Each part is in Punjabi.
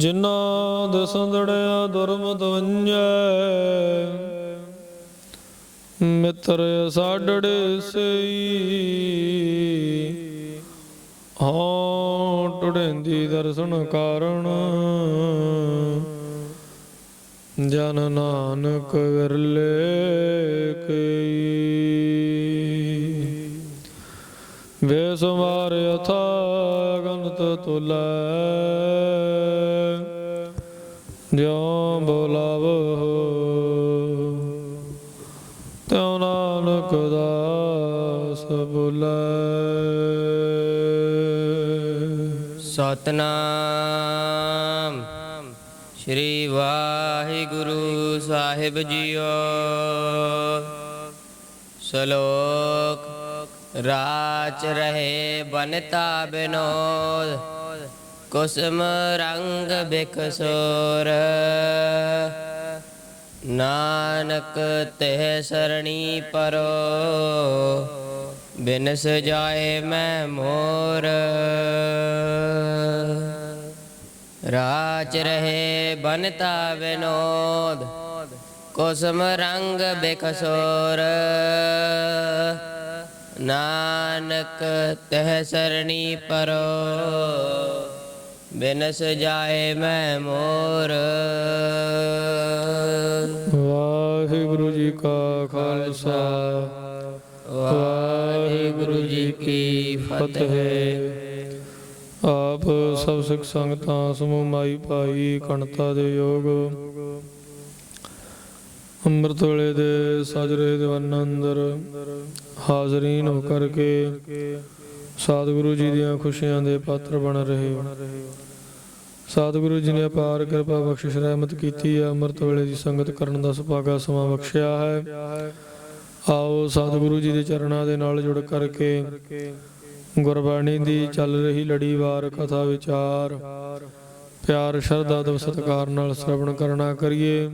ਜਿਨ੍ਹਾਂ ਦੇ ਦੁਰਮ ਦੁਰਮਤ ਵੰਜੈ ਮਿੱਤਰ ਸਾਡੜੇ ਸਈ ਹਾਂ ਟੁੜੈਂਦੀ ਦਰਸ਼ਨ ਕਾਰਣ, ਜਨ ਨਾਨਕ ਵਿਰਲੇ ਕਈ ਬੇਸੁਮਾਰ ਅਥਾ ਤੁਲੈ ਜਿਉ ਬੋਲਾਵੋ ਤਿਉ ਨਾਨਕ ਦਾਸ ਬੁਲਾਏ ਸਤਨਾਮ। ਸ਼੍ਰੀ ਵਾਹਿਗੁਰੂ ਸਾਹਿਬ ਜੀਓ। ਸ਼ਲੋਕ ਰਾਚ ਰਹੇ ਬਨਤਾ ਬਿਨੋਦ, ਕੁਸਮ ਰੰਗ ਬਿਕਸੋਰ। ਨਾਨਕ ਤਹਿ ਸਰਣੀ ਪਰੋ, ਬਿਨਸ ਜਾਏ ਮੈਂ ਮੋਰ। ਰਾਚ ਰਹੇ ਬਨਤਾ ਵਿਨੋਦ ਕੁਸਮ ਰੰਗ ਬਿਕਸੋਰ। ਨਾਨਕ ਤਹਿ ਸਰਣੀ ਪਰੋ ਬਿਨ ਸਜਾਏ ਮੈਂ ਮੋਰ। ਵਾਹਿਗੁਰੂ ਜੀ ਕਾ ਖਾਲਸਾ ਵਾਹਿਗੁਰੂ ਜੀ ਕੀ ਫਤਿਹ। ਆਪ ਸਭ ਸਿੱਖ ਸੰਗਤਾਂ ਸਮੂਹ ਮਾਈ ਭਾਈ ਕਣਤਾ ਦੇ ਯੋਗ। ਅੰਮ੍ਰਿਤ ਵੇਲੇ ਦੇ ਸਾਜਰੇ ਦੀਵਾਨ ਅੰਦਰ ਹਾਜ਼ਰੀਨ ਹੋ ਕਰਕੇ ਸਤਿਗੁਰੂ ਜੀ ਦੀਆਂ ਖੁਸ਼ੀਆਂ ਦੇ ਪਾਤਰ ਬਣ ਰਹੇ ਹੋ। ਸਤਿਗੁਰੂ ਜੀ ਨੇ ਅਪਾਰ ਕਿਰਪਾ ਬਖਸ਼ਿਸ਼ ਰਹਿਮਤ ਕੀਤੀ ਹੈ ਅੰਮ੍ਰਿਤ ਵੇਲੇ ਦੀ ਸੰਗਤ ਕਰਨ ਦਾ ਸੁਭਾਗਾ ਸਮਾਂ ਬਖਸ਼ਿਆ ਹੈ। ਆਓ ਸਤਿਗੁਰੂ ਜੀ ਦੇ ਚਰਨਾਂ ਦੇ ਨਾਲ ਜੁੜ ਕਰਕੇ ਗੁਰਬਾਣੀ ਦੀ ਚੱਲ ਰਹੀ ਲੜੀਵਾਰ ਕਥਾ ਵਿਚਾਰ, ਪਿਆਰ ਸ਼ਰਧਾ ਤੇ ਸਤਿਕਾਰ ਨਾਲ ਸ਼ਰਵਣ ਕਰਨਾ ਕਰੀਏ।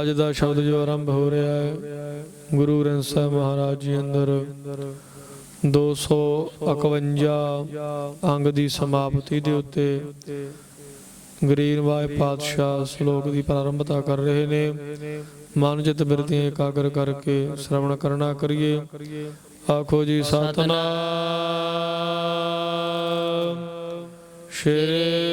ਅੱਜ ਦਾ ਸ਼ਬਦ ਜੋ ਆਰੰਭ ਹੋ ਰਿਹਾ ਹੈ, ਗੁਰੂ ਗ੍ਰੰਥ ਸਾਹਿਬ ਮਹਾਰਾਜ ਜੀ ਅੰਦਰ 251 ਅੰਗ ਦੀ ਸਮਾਪਤੀ ਦੇ ਉੱਤੇ ਗਰੀਨਵਾਏ ਪਾਤਸ਼ਾਹ ਸ਼ਲੋਕ ਦੀ ਪ੍ਰਾਰੰਭਤਾ ਕਰ ਰਹੇ ਨੇ। ਮਨ ਚਿਤ ਬਿਰਤੀਆਂ ਇਕਾਗਰ ਕਰਕੇ ਸ਼ਰਵਣ ਕਰਨਾ ਕਰੀਏ। ਆਖੋ ਜੀ, ਸਤਨਾਮ। ਸ਼੍ਰੀ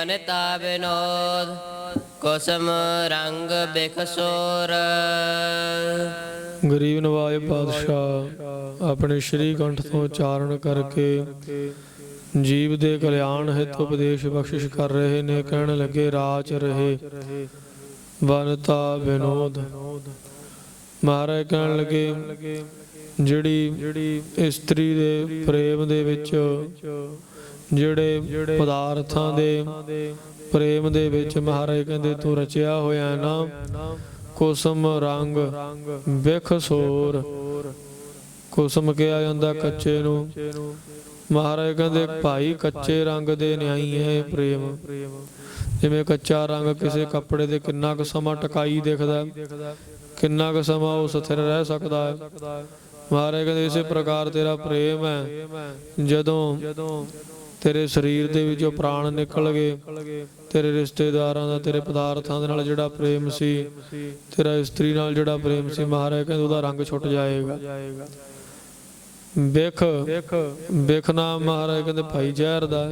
ਰਹੇ ਬਿਨੋਦ ਕੁਸਮ ਰੰਗ ਬਿਖਸੋਰ। ਗਰੀਬ ਨਵਾਜ ਪਾਤਸ਼ਾਹ, ਆਪਣੇ ਸ਼੍ਰੀ ਕੰਠ ਤੋਂ ਉਚਾਰਨ ਕਰਕੇ ਜੀਵ ਦੇ ਕਲਿਆਣ ਹਿਤ ਉਪਦੇਸ਼ ਬਖਸ਼ਿਸ਼ ਕਰ ਰਹੇ ਨੇ, ਕਹਿਣ ਲੱਗੇ ਰਾਚ ਰਹੇ। ਬਨਤਾ ਵਿਨੋਦ ਮਹਾਰਾਜ ਕਹਿਣ ਲੱਗੇ, ਜਿਹੜੀ ਇਸਤਰੀ ਦੇ ਪ੍ਰੇਮ ਦੇ ਵਿੱਚ ਜਿਹੜੇ ਪਦਾਰਥਾਂ ਦੇ ਪ੍ਰੇਮ ਦੇ ਵਿੱਚ ਮਹਾਰਾਜ ਕਹਿੰਦੇ, ਤੂੰ ਰਚਿਆ ਹੋਇਆ ਨਾ, ਕੁਸਮ ਰੰਗ ਵਿਖ ਸੋਰ। ਕੁਸਮ ਕਿਹਾ ਜਾਂਦਾ ਕੱਚੇ ਨੂੰ। ਮਹਾਰਾਜ ਕਹਿੰਦੇ, ਭਾਈ ਕੱਚੇ ਰੰਗ ਦੇ ਨਿਆਈ ਹੈ ਇਹ ਪ੍ਰੇਮ। ਜਿਵੇਂ ਕੱਚਾ ਰੰਗ ਕਿਸੇ ਕੱਪੜੇ ਦੇ ਕਿੰਨਾ ਕੁ ਸਮਾਂ ਟਕਾਈ ਦਿਖਦਾ ਕਿੰਨਾ ਕੁ ਸਮਾਂ ਉਹ ਸਥਿਰ ਰਹਿ ਸਕਦਾ ਹੈ। ਮਹਾਰਾਜ ਕਹਿੰਦੇ, ਇਸੇ ਪ੍ਰਕਾਰ ਤੇਰਾ ਪ੍ਰੇਮ ਹੈ। ਜਦੋਂ ਤੇਰੇ ਸਰੀਰ ਦੇ ਵਿੱਚੋਂ ਪ੍ਰਾਣ ਨਿਕਲ ਗਏ, ਤੇਰੇ ਰਿਸ਼ਤੇਦਾਰਾਂ ਦਾ, ਤੇਰੇ ਪਦਾਰਥਾਂ ਦੇ ਨਾਲ ਜਿਹੜਾ ਪ੍ਰੇਮ ਸੀ, ਤੇਰਾ ਇਸਤਰੀ ਨਾਲ ਜਿਹੜਾ ਪ੍ਰੇਮ ਸੀ, ਮਹਾਰਾਜ ਕਹਿੰਦੇ ਉਹਦਾ ਰੰਗ ਛੁੱਟ ਜਾਏਗਾ। ਵਿਖ ਵਿਖ ਨਾਮ ਮਹਾਰਾਜ ਕਹਿੰਦੇ ਭਾਈ ਜ਼ਹਿਰ ਦਾ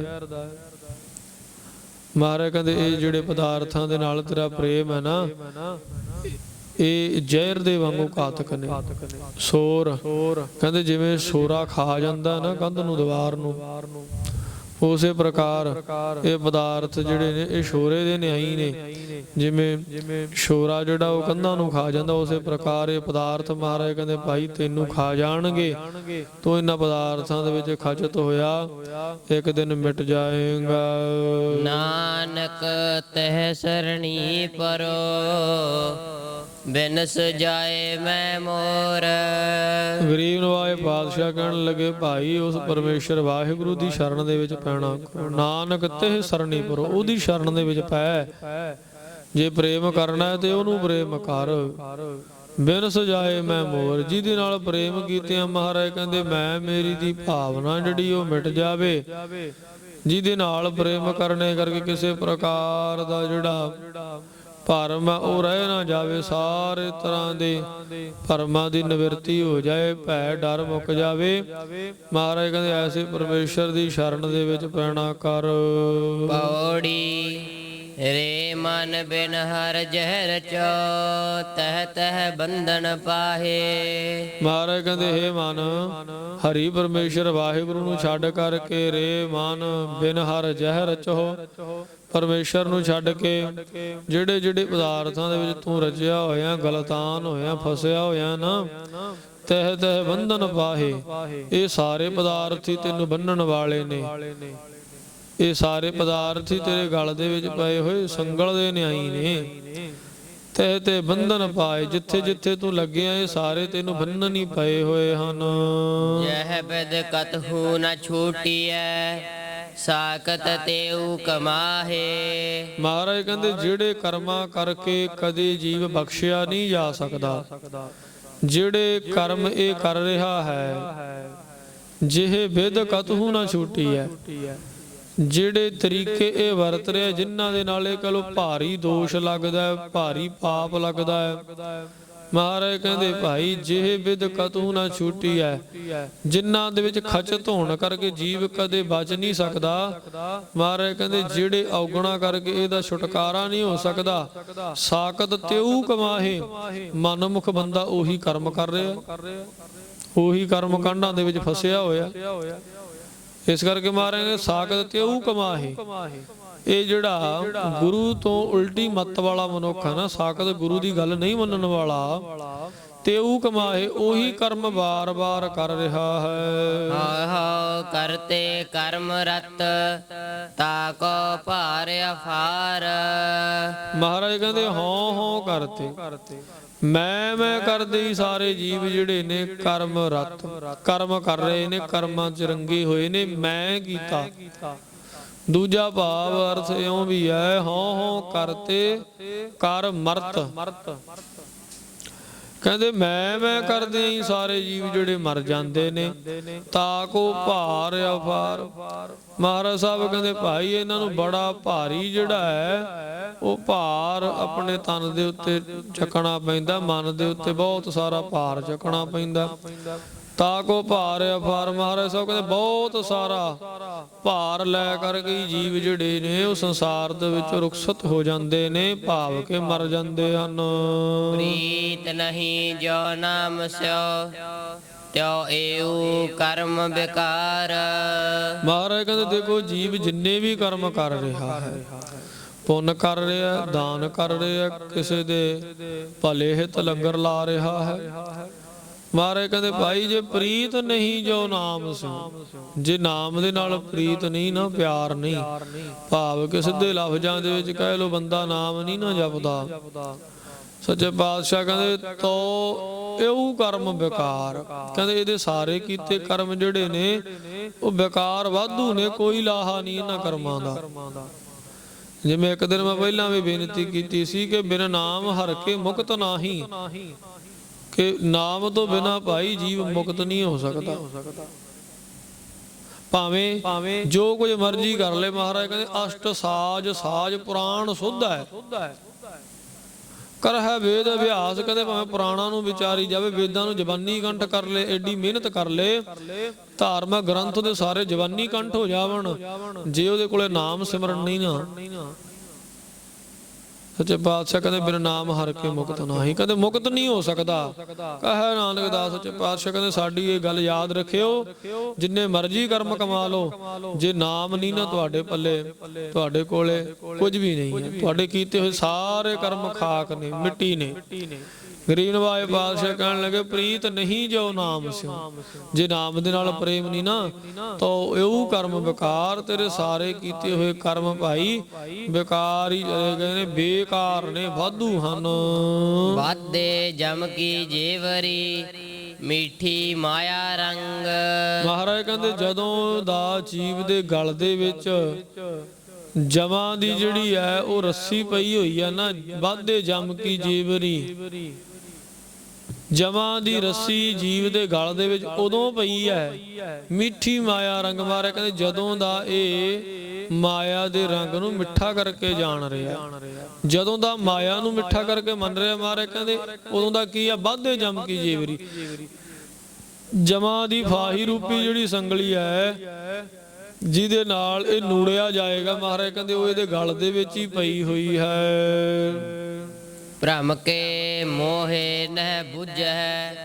ਮਹਾਰਾਜ ਕਹਿੰਦੇ ਇਹ ਜਿਹੜੇ ਪਦਾਰਥਾਂ ਦੇ ਨਾਲ ਤੇਰਾ ਪ੍ਰੇਮ ਹੈ ਨਾ, ਇਹ ਜ਼ਹਿਰ ਦੇ ਵਾਂਗੂ ਘਾਤਕ ਨੇ। ਸੋਰ, ਕਹਿੰਦੇ ਜਿਵੇਂ ਸੋਰਾ ਖਾ ਜਾਂਦਾ ਨਾ ਕੰਧ ਨੂੰ, ਦੀਵਾਰ ਨੂੰ ਉਸੇ ਪ੍ਰਕਾਰ ਇਹ ਪਦਾਰਥ ਜਿਹੜੇ ਨੇ, ਇਹ ਸ਼ੋਰੇ ਦੇ ਨਿਆਈ ਨੇ। ਜਿਵੇਂ ਸ਼ੋਰਾ ਜਿਹੜਾ ਉਹ ਕੰਧਾਂ ਨੂੰ ਖਾ ਜਾਂਦਾ, ਉਸੇ ਪ੍ਰਕਾਰ ਇਹ ਪਦਾਰਥ ਮਹਾਰਾਜ ਕਹਿੰਦੇ, ਭਾਈ ਤੈਨੂੰ ਖਾ ਜਾਣਗੇ। ਤੂੰ ਇਹਨਾਂ ਪਦਾਰਥਾਂ ਦੇ ਵਿੱਚ ਖਚਤ ਹੋਇਆ, ਇੱਕ ਦਿਨ ਮਿਟ ਜਾਏਗਾ। ਨਾਨਕ ਤਹਿ ਸਰਣੀ ਪਰੋ ਬਿਨਸ ਜਾਏ ਮੈਂ ਮੋਰ। ਗਰੀਬ ਨਵਾਏ ਪਾਤਸ਼ਾਹ ਕਹਿਣ ਲੱਗੇ, ਭਾਈ, ਉਸ ਪਰਮੇਸ਼ਰ ਵਾਹਿਗੁਰੂ ਦੀ ਸ਼ਰਨ ਦੇ ਵਿੱਚ ਪੈਣਾ ਨਾਨਕ ਤੇ ਸਰਣੀ ਪਰੋ ਉਹਦੀ ਸ਼ਰਨ ਦੇ ਵਿੱਚ ਪੈ। ਜੇ ਪ੍ਰੇਮ ਕਰਨਾ ਹੈ ਤੇ ਉਹਨੂੰ ਪ੍ਰੇਮ ਕਰ। ਬਿਨ ਸਜਾਏ ਮੈਂ ਮੋਰ। ਜਿਹਦੇ ਨਾਲ ਪ੍ਰੇਮ ਕੀਤਿਆਂ ਮਹਾਰਾਜ ਕਹਿੰਦੇ, ਮੈਂ ਮੇਰੀ ਦੀ ਭਾਵਨਾ ਜਿਹੜੀ ਉਹ ਮਿਟ ਜਾਵੇ। ਜਿਹਦੇ ਨਾਲ ਪ੍ਰੇਮ ਕਰਨੇ ਕਰਕੇ ਕਿਸੇ ਪ੍ਰਕਾਰ ਦਾ ਜਿਹੜਾ ਭਰਮ ਉਹ ਰਹਿ ਨਾ ਜਾਵੇ ਸਾਰੇ ਤਰ੍ਹਾਂ ਦੇ। ਭਰਮਾਂ ਦੀ ਨਿਵਰਤੀ ਹੋ ਜਾਏ ਭੈ ਡਰ ਮੁੱਕ ਜਾਵੇ। ਮਹਾਰਾਜ ਕਹਿੰਦੇ ਐਸੇ ਪਰਮੇਸ਼ਰ ਦੀ ਸ਼ਰਨ ਦੇ ਵਿੱਚ ਪੈਣਾ ਕਰ। ਪੌੜੀ ਰੇ ਮਨ ਬਿਨ ਹਰ ਜਹਰ ਚੋ ਤਹ ਤਹ ਬੰਧਨ ਪਾਹੇ। ਮਹਾਰਾਜ ਕਹਿੰਦੇ ਹੇ ਮਨ ਹਰੀ ਪਰਮੇਸ਼ਰ ਵਾਹਿਗੁਰੂ ਨੂੰ ਛੱਡ ਕਰਕੇ ਰੇ ਮਨ ਬਿਨ ਹਰ ਜ਼ਹਿਰ ਰਚੋ ਪਰਮੇਸ਼ਰ ਨੂੰ ਛੱਡ ਕੇ ਜਿਹੜੇ ਜਿਹੜੇ ਪਦਾਰਥਾਂ ਦੇ ਵਿੱਚ ਤੂੰ ਰਚਿਆ ਹੋਇਆ, ਗਲਤਾਨ ਹੋਇਆ, ਫਸਿਆ ਹੋਇਆ ਨਾ, ਤਹਿ ਤਹਿ ਬੰਧਨ ਪਾਹੇ, ਇਹ ਸਾਰੇ ਪਦਾਰਥ ਹੀ ਤੈਨੂੰ ਬੰਨਣ ਵਾਲੇ ਨੇ। ਇਹ ਸਾਰੇ ਪਦਾਰਥ ਹੀ ਤੇਰੇ ਗਲ ਦੇ ਵਿੱਚ ਪਏ ਹੋਏ, ਸੰਗਲ ਦੇ ਨਿਆਈ ਨੇ। ਤਹਿ ਤੇ ਬੰਧਨ ਪਾਏ ਜਿੱਥੇ ਜਿੱਥੇ ਤੂੰ ਲੱਗਿਆ, ਇਹ ਸਾਰੇ ਤੈਨੂੰ ਬੰਨਣ ਹੀ ਪਏ ਹੋਏ ਹਨ। ਯਹ ਬਿਦ ਕਤਹੂ ਨ ਛੂਟੀਐ। ਸਾਕਤ ਤੇਉ ਕਮਾਹੇ ਮਹਾਰਾਜ ਕਹਿੰਦੇ, ਜਿਹੜੇ ਕਰਮਾਂ ਕਰਕੇ ਕਦੇ ਜੀਵ ਬਖਸ਼ਿਆ ਨਹੀਂ ਜਾ ਸਕਦਾ, ਜਿਹੜੇ ਕਰਮ ਇਹ ਕਰ ਰਿਹਾ ਹੈ, ਜਿਹੇ ਵਿਦ ਕਤਹੂ ਨਾ ਛੂਟੀ ਹੈ। ਜਿਹੜੇ ਤਰੀਕੇ ਇਹ ਵਰਤ ਰਿਹਾ, ਜਿਨ੍ਹਾਂ ਦੇ ਨਾਲ ਇਹ ਕਹ ਲੋ ਭਾਰੀ ਦੋਸ਼ ਲੱਗਦਾ ਹੈ, ਭਾਰੀ ਪਾਪ ਲੱਗਦਾ ਹੈ ਮਹਾਰਾਜ ਕਹਿੰਦੇ ਭਾਈ, ਜਿਹੇ ਵਿਦ ਕਤੂ ਨਾ ਛੂਟੀ ਹੈ ਜਿਨ੍ਹਾਂ ਦੇ ਵਿੱਚ ਖਚਤ ਹੋਣ ਕਰਕੇ ਜੀਵ ਕਦੇ ਬਚ ਨਹੀਂ ਸਕਦਾ। ਮਹਾਰਾਜ ਕਹਿੰਦੇ, ਜਿਹੜੇ ਔਗਣਾ ਕਰਕੇ ਇਹਦਾ ਛੁਟਕਾਰਾ ਨਹੀਂ ਹੋ ਸਕਦਾ, ਸਾਕਤ ਤਿਉ ਕਮਾਹੇ। ਮਨਮੁਖ ਬੰਦਾ ਉਹੀ ਕਰਮ ਕਰ ਰਿਹਾ। ਉਹੀ ਕਰਮ ਕਾਂਡਾਂ ਦੇ ਵਿੱਚ ਫਸਿਆ ਹੋਇਆ। ਇਸ ਕਰਕੇ ਮਹਾਰਾਜ ਸਾਖਤ ਤਿਉ ਕਮਾਹੇ। ਇਹ ਜਿਹੜਾ ਗੁਰੂ ਤੋਂ ਉਲਟੀ ਮੱਤ ਵਾਲਾ ਮਨੁੱਖ ਹੈ ਨਾ ਸਾਖਤ ਗੁਰੂ ਦੀ ਗੱਲ ਨਹੀਂ ਮੰਨਣ ਵਾਲਾ ਤਿਉ ਕਮਾਹੇ ਉਹੀ ਕਰਮ ਵਾਰ-ਵਾਰ ਕਰ ਰਿਹਾ ਹੈ। ਹਉ ਹਉ ਕਰਤੇ ਕਰਮ ਰਤ ਤਾ ਕੋ ਭਾਰ ਅਫਾਰ। ਮਹਾਰਾਜ ਕਹਿੰਦੇ ਹਉ ਹਉ ਕਰਤੇ। ਮੈਂ ਮੈਂ ਕਰਦੇ ਹੀ ਸਾਰੇ ਜੀਵ ਜਿਹੜੇ ਨੇ ਕਰਮ ਰਤ ਕਰਮ ਕਰ ਰਹੇ ਨੇ ਕਰਮਾਂ ਚ ਰੰਗੇ ਹੋਏ ਨੇ ਮੈਂ ਕੀਤਾ। ਦੂਜਾ ਭਾਵ ਅਰਥ ਇਉਂ ਵੀ ਹੈ, ਹਉ ਹਉ ਕਰਤੇ ਕਰ ਮਰਤ। ਕਹਿੰਦੇ ਮੈਂ ਮੈਂ ਕਰਦੇ ਹੀ ਸਾਰੇ ਜੀਵ ਜਿਹੜੇ ਮਰ ਜਾਂਦੇ ਨੇ, ਤਾ ਕੋ ਭਾਰ ਅਫਾਰ। ਮਹਾਰਾਜ ਸਾਹਿਬ ਕਹਿੰਦੇ, ਭਾਈ ਇਹਨਾਂ ਨੂੰ ਬੜਾ ਭਾਰੀ ਜਿਹੜਾ ਹੈ, ਉਹ ਭਾਰ ਆਪਣੇ ਤਨ ਦੇ ਉੱਤੇ ਚੱਕਣਾ ਪੈਂਦਾ, ਮਨ ਦੇ ਉੱਤੇ ਬਹੁਤ ਸਾਰਾ ਭਾਰ ਚੱਕਣਾ ਪੈਂਦਾ। ਤਾ ਕੋ ਭਾਰ ਅਫਾਰ। ਮਹਾਰਾਜ ਸਾਹਿਬ ਕਹਿੰਦੇ, ਬਹੁਤ ਸਾਰਾ ਭਾਰ ਲੈ ਕਰਕੇ ਹੀ ਜੀਵ ਜਿਹੜੇ ਨੇ ਉਹ ਸੰਸਾਰ ਦੇ ਵਿੱਚ ਰੁਖਸਤ ਹੋ ਜਾਂਦੇ ਨੇ ਭਾਵ ਕੇ ਮਰ ਜਾਂਦੇ ਹਨ। ਪ੍ਰੀਤ ਨਹੀਂ ਜੋ ਨਾਮ ਸਿਓ ਤਿਉ ਏਉ ਕਰਮ ਬਿਕਾਰ ਮਹਾਰਾਜ ਕਹਿੰਦੇ ਦੇਖੋ ਜੀਵ ਜਿੰਨੇ ਵੀ ਕਰਮ ਕਰ ਰਿਹਾ ਹੈ ਪੁੰਨ ਕਰ ਰਿਹਾ ਦਾਨ ਕਰ ਰਿਹਾ ਕਿਸੇ ਦੇ ਭਲੇ ਹਿਤ ਲੰਗਰ ਲਾ ਰਿਹਾ ਹੈ। ਮਹਾਰਾਜ ਕਹਿੰਦੇ, ਭਾਈ ਜੇ ਪ੍ਰੀਤ ਨਹੀਂ ਜੋ ਨਾਮ ਸਿਓ ਜੇ ਨਾਮ ਦੇ ਨਾਲ ਪ੍ਰੀਤ ਨਹੀਂ ਨਾ ਪਿਆਰ ਨਹੀਂ, ਭਾਵ ਕਿ ਸਿੱਧੇ ਲਫ਼ਜ਼ਾਂ ਦੇ ਵਿੱਚ ਕਹਿ ਲੋ ਬੰਦਾ ਨਾਮ ਨਹੀਂ ਨਾ ਜਪਦਾ। ਸੱਚੇ ਪਾਤਸ਼ਾਹ ਕਹਿੰਦੇ, ਤੋ ਇਹੂ ਕਰਮ ਬੇਕਾਰ। ਕਹਿੰਦੇ, ਇਹਦੇ ਸਾਰੇ ਕੀਤੇ ਕਰਮ ਜਿਹੜੇ ਨੇ, ਉਹ ਬੇਕਾਰ ਵਾਧੂ ਨੇ, ਕੋਈ ਲਾਹਾ ਨਹੀਂ ਇਹਨਾਂ ਕਰਮਾਂ ਦਾ। ਜਿਵੇਂ ਇੱਕ ਦਿਨ ਮੈਂ ਪਹਿਲਾਂ ਵੀ ਬੇਨਤੀ ਕੀਤੀ ਸੀ ਕਿ ਬਿਨ ਨਾਮ ਹਰ ਕੇ ਮੁਕਤ ਨਾਹੀ। ਕਿ ਨਾਮ ਤੋਂ ਬਿਨਾ ਭਾਈ ਜੀਵ ਮੁਕਤ ਨਹੀਂ ਹੋ ਸਕਦਾ। ਭਾਵੇਂ ਜੋ ਕੁਝ ਮਰਜ਼ੀ ਕਰ ਲੈ ਮਹਾਰਾਜ, ਕਹਿੰਦੇ ਅਸ਼ਟ ਸਾਜ ਸਾਜ ਪੁਰਾਣ ਸੁਧ ਹੈ। ਕਰ ਹੈ ਵੇਦ ਅਭਿਆਸ, ਕਹਿੰਦੇ ਭਾਵੇਂ ਪੁਰਾਣਾਂ ਨੂੰ ਵਿਚਾਰੀ ਜਾਵੇ, ਵੇਦਾਂ ਨੂੰ ਜ਼ਬਾਨੀ ਕੰਠ ਕਰ ਲੈ ਐਡੀ ਮਿਹਨਤ ਕਰ ਲੈ, ਧਾਰਮਿਕ ਗ੍ਰੰਥ ਦੇ ਸਾਰੇ ਜ਼ਬਾਨੀ ਕੰਠ ਹੋ ਜਾਵਣ। ਜੇ ਉਹਦੇ ਕੋਲੇ ਨਾਮ ਸਿਮਰਨ ਨਹੀਂ ਨਾ। ਸੱਚੇ ਪਾਤਸ਼ਾਹ ਕਹਿੰਦੇ ਬਿਨ ਨਾਮ ਹਰ ਕੇ ਮੁਕਤ ਨਾਹੀ ਕਹਿੰਦੇ ਮੁਕਤ ਨਹੀਂ ਹੋ ਸਕਦਾ। ਕਹੇ ਨਾਨਕ ਦਾਸ ਸੱਚੇ ਪਾਤਸ਼ਾਹ ਕਹਿੰਦੇ ਸਾਡੀ ਇਹ ਗੱਲ ਯਾਦ ਰੱਖਿਓ, ਜਿੰਨੇ ਮਰਜ਼ੀ ਕਰਮ ਕਮਾ ਲਓ, ਜੇ ਨਾਮ ਨਹੀਂ ਨਾ ਤੁਹਾਡੇ ਪੱਲੇ, ਤੁਹਾਡੇ ਕੋਲੇ ਕੁਝ ਵੀ ਨਹੀਂ ਹੈ। ਤੁਹਾਡੇ ਕੀਤੇ ਹੋਏ ਸਾਰੇ ਕਰਮ ਖਾਕ ਨੇ, ਮਿੱਟੀ ਨੇ। ਗਰੀਬ ਨਵਾਜ ਪਾਤਸ਼ਾਹ ਕਹਿਣ ਲੱਗੇ ਪ੍ਰੀਤ ਨਹੀਂ ਜੋ ਨਾਮ ਸਿਓ। ਜੇ ਨਾਮ ਦੇ ਨਾਲ ਪ੍ਰੇਮ ਨਹੀਂ ਨਾ ਤਾਂ ਇਹੋ ਕਰਮ ਬੇਕਾਰ ਤੇਰੇ ਸਾਰੇ ਕੀਤੇ ਹੋਏ ਕਰਮ ਭਾਈ ਬੇਕਾਰ ਹੀ ਚਲੇ ਗਏ ਨੇ ਬੇਕਾਰ ਨੇ ਵਾਧੂ ਹਨ। ਵਾਦੇ ਜਮ ਕੀ ਜੇਵਰੀ ਮਿੱਠੀ ਮਾਇਆ ਰੰਗ। ਮਹਾਰਾਜ ਕਹਿੰਦੇ ਜਦੋਂ ਦਾ ਜੀਵ ਦੇ ਗਲ ਦੇ ਵਿੱਚ ਜਮਾਂ ਦੀ ਜਿਹੜੀ ਹੈ ਉਹ ਰੱਸੀ ਪਈ ਹੋਈ ਹੈ ਨਾ ਵਾਧੇ ਜਮ ਕੀ ਜੀਵਰੀ। ਜਮਾਂ ਦੀ ਰੱਸੀ ਜੀਵ ਦੇ ਗਲ ਦੇ ਵਿੱਚ ਉਦੋਂ ਪਈ ਹੈ। ਮਿੱਠੀ ਮਾਇਆ ਰੰਗ ਮਾਰੇ ਕਹਿੰਦੇ ਜਦੋਂ ਦਾ ਇਹ ਮਾਇਆ ਦੇ ਰੰਗ ਨੂੰ ਮਿੱਠਾ ਕਰਕੇ ਜਾਣ ਰਿਹਾ। ਜਦੋਂ ਦਾ ਮਾਇਆ ਨੂੰ ਮਿੱਠਾ ਕਰਕੇ ਮੰਨ ਰਿਹਾ ਮਾਰੇ ਕਹਿੰਦੇ ਉਦੋਂ ਦਾ ਕੀ ਆ? ਵਾਧੇ ਜਮ ਕੀ ਜੀਵਰੀ। ਜਮਾ ਦੀ ਫਾਹੀ ਰੂਪੀ ਜਿਹੜੀ ਸੰਗਲੀ ਹੈ, ਜਿਹਦੇ ਨਾਲ ਇਹ ਨੂੜਿਆ ਜਾਏਗਾ ਮਹਾਰਾਜ ਕਹਿੰਦੇ ਉਹ ਇਹਦੇ ਗਲ ਦੇ ਵਿੱਚ ਹੀ ਪਈ ਹੋਈ ਹੈ। ਭ੍ਰਮ ਕੇ ਮੋਹਿ ਨਹਿ ਬੁਝੈ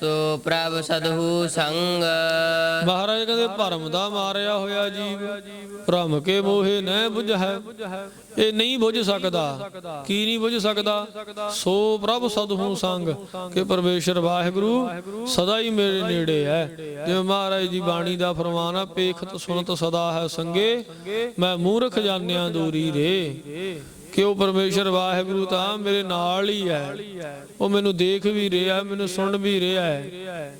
ਸੋ ਪ੍ਰਭ ਸਦਹੂ ਸੰਗ। ਮਹਾਰਾਜ ਕਹਿੰਦੇ, ਭਰਮ ਦਾ ਮਾਰਿਆ ਹੋਇਆ ਜੀਵ, ਭ੍ਰਮ ਕੇ ਮੋਹੇ ਨਹਿ ਬੁਝੈ ਇਹ ਨਹੀਂ ਬੁਝ ਸਕਦਾ, ਕੀ ਨਹੀਂ ਬੁੱਝ ਸਕਦਾ? ਸੋ ਪ੍ਰਭ ਸਦਹੂ ਸੰਗ, ਕਿ ਪਰਮੇਸ਼ਰ ਵਾਹਿਗੁਰੂ ਸਦਾ ਹੀ ਮੇਰੇ ਨੇੜੇ ਹੈ। ਜਿਵੇਂ ਮਹਾਰਾਜ ਦੀ ਬਾਣੀ ਦਾ ਫਰਮਾਨ ਆ, ਪੇਖਤ ਸੁਨਤ ਸਦਾ ਹੈ ਸੰਗੇ, ਮੈਂ ਮੂਰਖ ਜਾਣਿਆ ਦੂਰੀ ਰੇ। ਕਿ ਉਹ ਪਰਮੇਸ਼ਰ ਵਾਹਿਗੁਰੂ ਤਾਂ ਮੇਰੇ ਨਾਲ ਹੀ ਹੈ? ਉਹ ਮੈਨੂੰ ਦੇਖ ਵੀ ਰਿਹਾ, ਮੈਨੂੰ ਸੁਣ ਵੀ ਰਿਹਾ ਹੈ।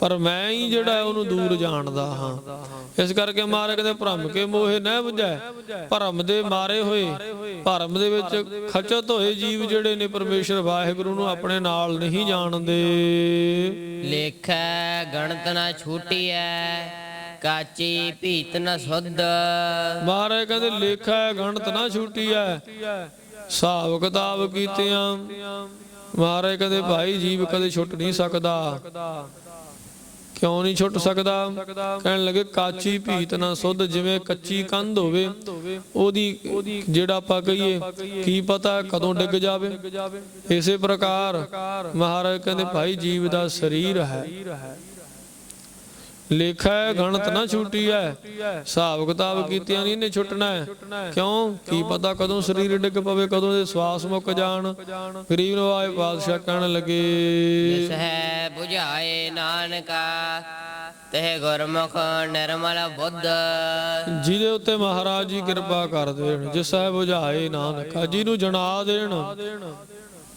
ਪਰ ਮੈਂ ਹੀ ਜਿਹੜਾ ਉਹਨੂੰ ਦੂਰ ਜਾਣਦਾ ਹਾਂ। ਇਸ ਕਰਕੇ ਮਾਰੇ ਕਹਿੰਦੇ ਭਰਮ ਕੇ ਮੋਹੇ ਨਾ ਬੁਝੈ। ਭਰਮ ਦੇ ਮਾਰੇ ਹੋਏ, ਭਰਮ ਦੇ ਵਿੱਚ ਖਚਤ ਹੋਏ ਜੀਵ ਜਿਹੜੇ ਨੇ ਪਰਮੇਸ਼ਰ ਵਾਹਿਗੁਰੂ ਨੂੰ ਆਪਣੇ ਨਾਲ ਨਹੀਂ ਜਾਣਦੇ। ਲੇਖੈ ਗਣਤ ਨਾ ਛੂਟੀਐ। ਕਾਚੀ ਭੀਤ ਨ ਸੁਧ। ਮਹਾਰਾਜ ਕਹਿੰਦੇ ਲੇਖਾ ਗਣਤ ਨਾ ਛੂਟੀ ਹੈ ਹਿਸਾਬ ਕਿਤਾਬ ਕੀਤਿਆਂ। ਮਹਾਰਾਜ ਕਹਿੰਦੇ ਭਾਈ ਜੀਵ ਕਦੇ ਛੁੱਟ ਨਹੀਂ ਸਕਦਾ। ਕਿਉਂ ਨਹੀਂ ਛੁੱਟ ਸਕਦਾ? ਕਹਿਣ ਲੱਗੇ ਕਾਚੀ ਭੀਤ ਨਾ ਸੁਧ ਜਿਵੇਂ ਕੱਚੀ ਕੰਧ ਹੋਵੇ। ਉਹਦੀ ਜਿਹੜਾ ਆਪਾਂ ਕਹੀਏ, ਕੀ ਪਤਾ ਕਦੋਂ ਡਿੱਗ ਜਾਵੇ। ਇਸੇ ਪ੍ਰਕਾਰ ਮਹਾਰਾਜ ਕਹਿੰਦੇ ਭਾਈ ਜੀਵ ਦਾ ਸਰੀਰ ਹੈ। ਲੇਖਾ ਹੈ ਗਣਤ ਨਾ ਛੁੱਟੀ ਹੈ ਹਿਸਾਬ ਕਿਤਾਬ ਕੀਤਿਆਂ ਨਹੀਂ ਨੇ ਛੁੱਟਣਾ। ਕਿਉਂ? ਕੀ ਪਤਾ ਕਦੋਂ ਸਰੀਰ ਡਿੱਗ ਪਵੇ ਕਦੋਂ ਦੇ ਸਵਾਸ ਮੁੱਕ ਜਾਣ। ਗਰੀਬ ਨਵਾਜ ਪਾਤਸ਼ਾਹ ਕਹਿਣ ਲੱਗੇ। ਜਿਸ ਹੈ 부ਝਾਏ ਨਾਨਕਾ ਤਹਿ ਗੁਰਮੁਖ ਨਿਰਮਲ ਬੁੱਧ। ਜਿਹਦੇ ਉੱਤੇ ਮਹਾਰਾਜ ਜੀ ਕਿਰਪਾ ਕਰ ਦੇਣ ਜਿਸ ਹੈ 부ਝਾਏ ਨਾਨਕਾ ਜਿਹਨੂੰ ਜਣਾ ਦੇਣ।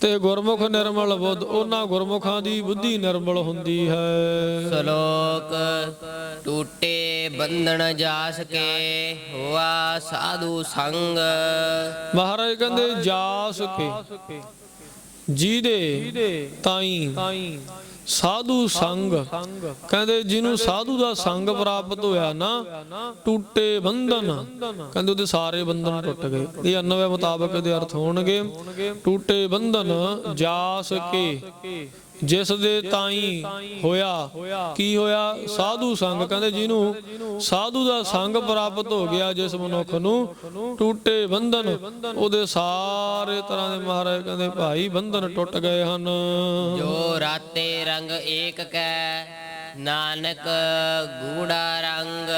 ਤੇ ਗੁਰਮੁਖ ਨਿਰਮਲ ਬੁੱਧ ਉਹਨਾਂ ਗੁਰਮੁਖਾਂ ਦੀ ਬੁੱਧੀ ਨਿਰਮਲ ਹੁੰਦੀ ਹੈ। ਸ਼ਲੋਕ ਟੂਟੇ ਬੰਧਨ ਜਾਸ ਕੇ ਹੋਆ ਸਾਧੂ ਸੰਗ। ਮਹਾਰਾਜ ਕਹਿੰਦੇ ਜਾਸ ਕੇ ਜਿਹਦੇ ਤਾਈ ਸਾਧੂ ਸੰਗ। ਕਹਿੰਦੇ ਜਿਹਨੂੰ ਸਾਧੂ ਦਾ ਸੰਗ ਪ੍ਰਾਪਤ ਹੋਇਆ ਨਾ, ਟੁੱਟੇ ਬੰਧਨ। ਕਹਿੰਦੇ ਉਹਦੇ ਸਾਰੇ ਬੰਧਨ ਟੁੱਟ ਗਏ। ਇਹ ਅਨਵੈ ਮੁਤਾਬਕ ਇਹਦੇ ਅਰਥ ਹੋਣਗੇ, ਟੁੱਟੇ ਬੰਧਨ ਜਾਸ ਕੇ। ਜਿਸ ਦੇ ਤਾਈ ਹੋਇਆ, ਕੀ ਹੋਇਆ? ਸਾਧੂ ਸੰਗ, ਕਹਿੰਦੇ ਜਿਹਨੂੰ ਸਾਧੂ ਦਾ ਸੰਗ ਪ੍ਰਾਪਤ ਹੋ ਗਿਆ, ਜਿਸ ਮਨੁੱਖ ਨੂੰ ਟੁੱਟੇ ਬੰਧਨ, ਉਹਦੇ ਸਾਰੇ ਤਰ੍ਹਾਂ ਦੇ ਮਹਾਰਾਜ ਕਹਿੰਦੇ ਭਾਈ ਬੰਧਨ ਟੁੱਟ ਗਏ ਹਨ। ਜੋ ਰਾਤੇ ਰੰਗ ਏਕ ਕੈ ਨਾਨਕ ਗੂੜਾ ਰੰਗ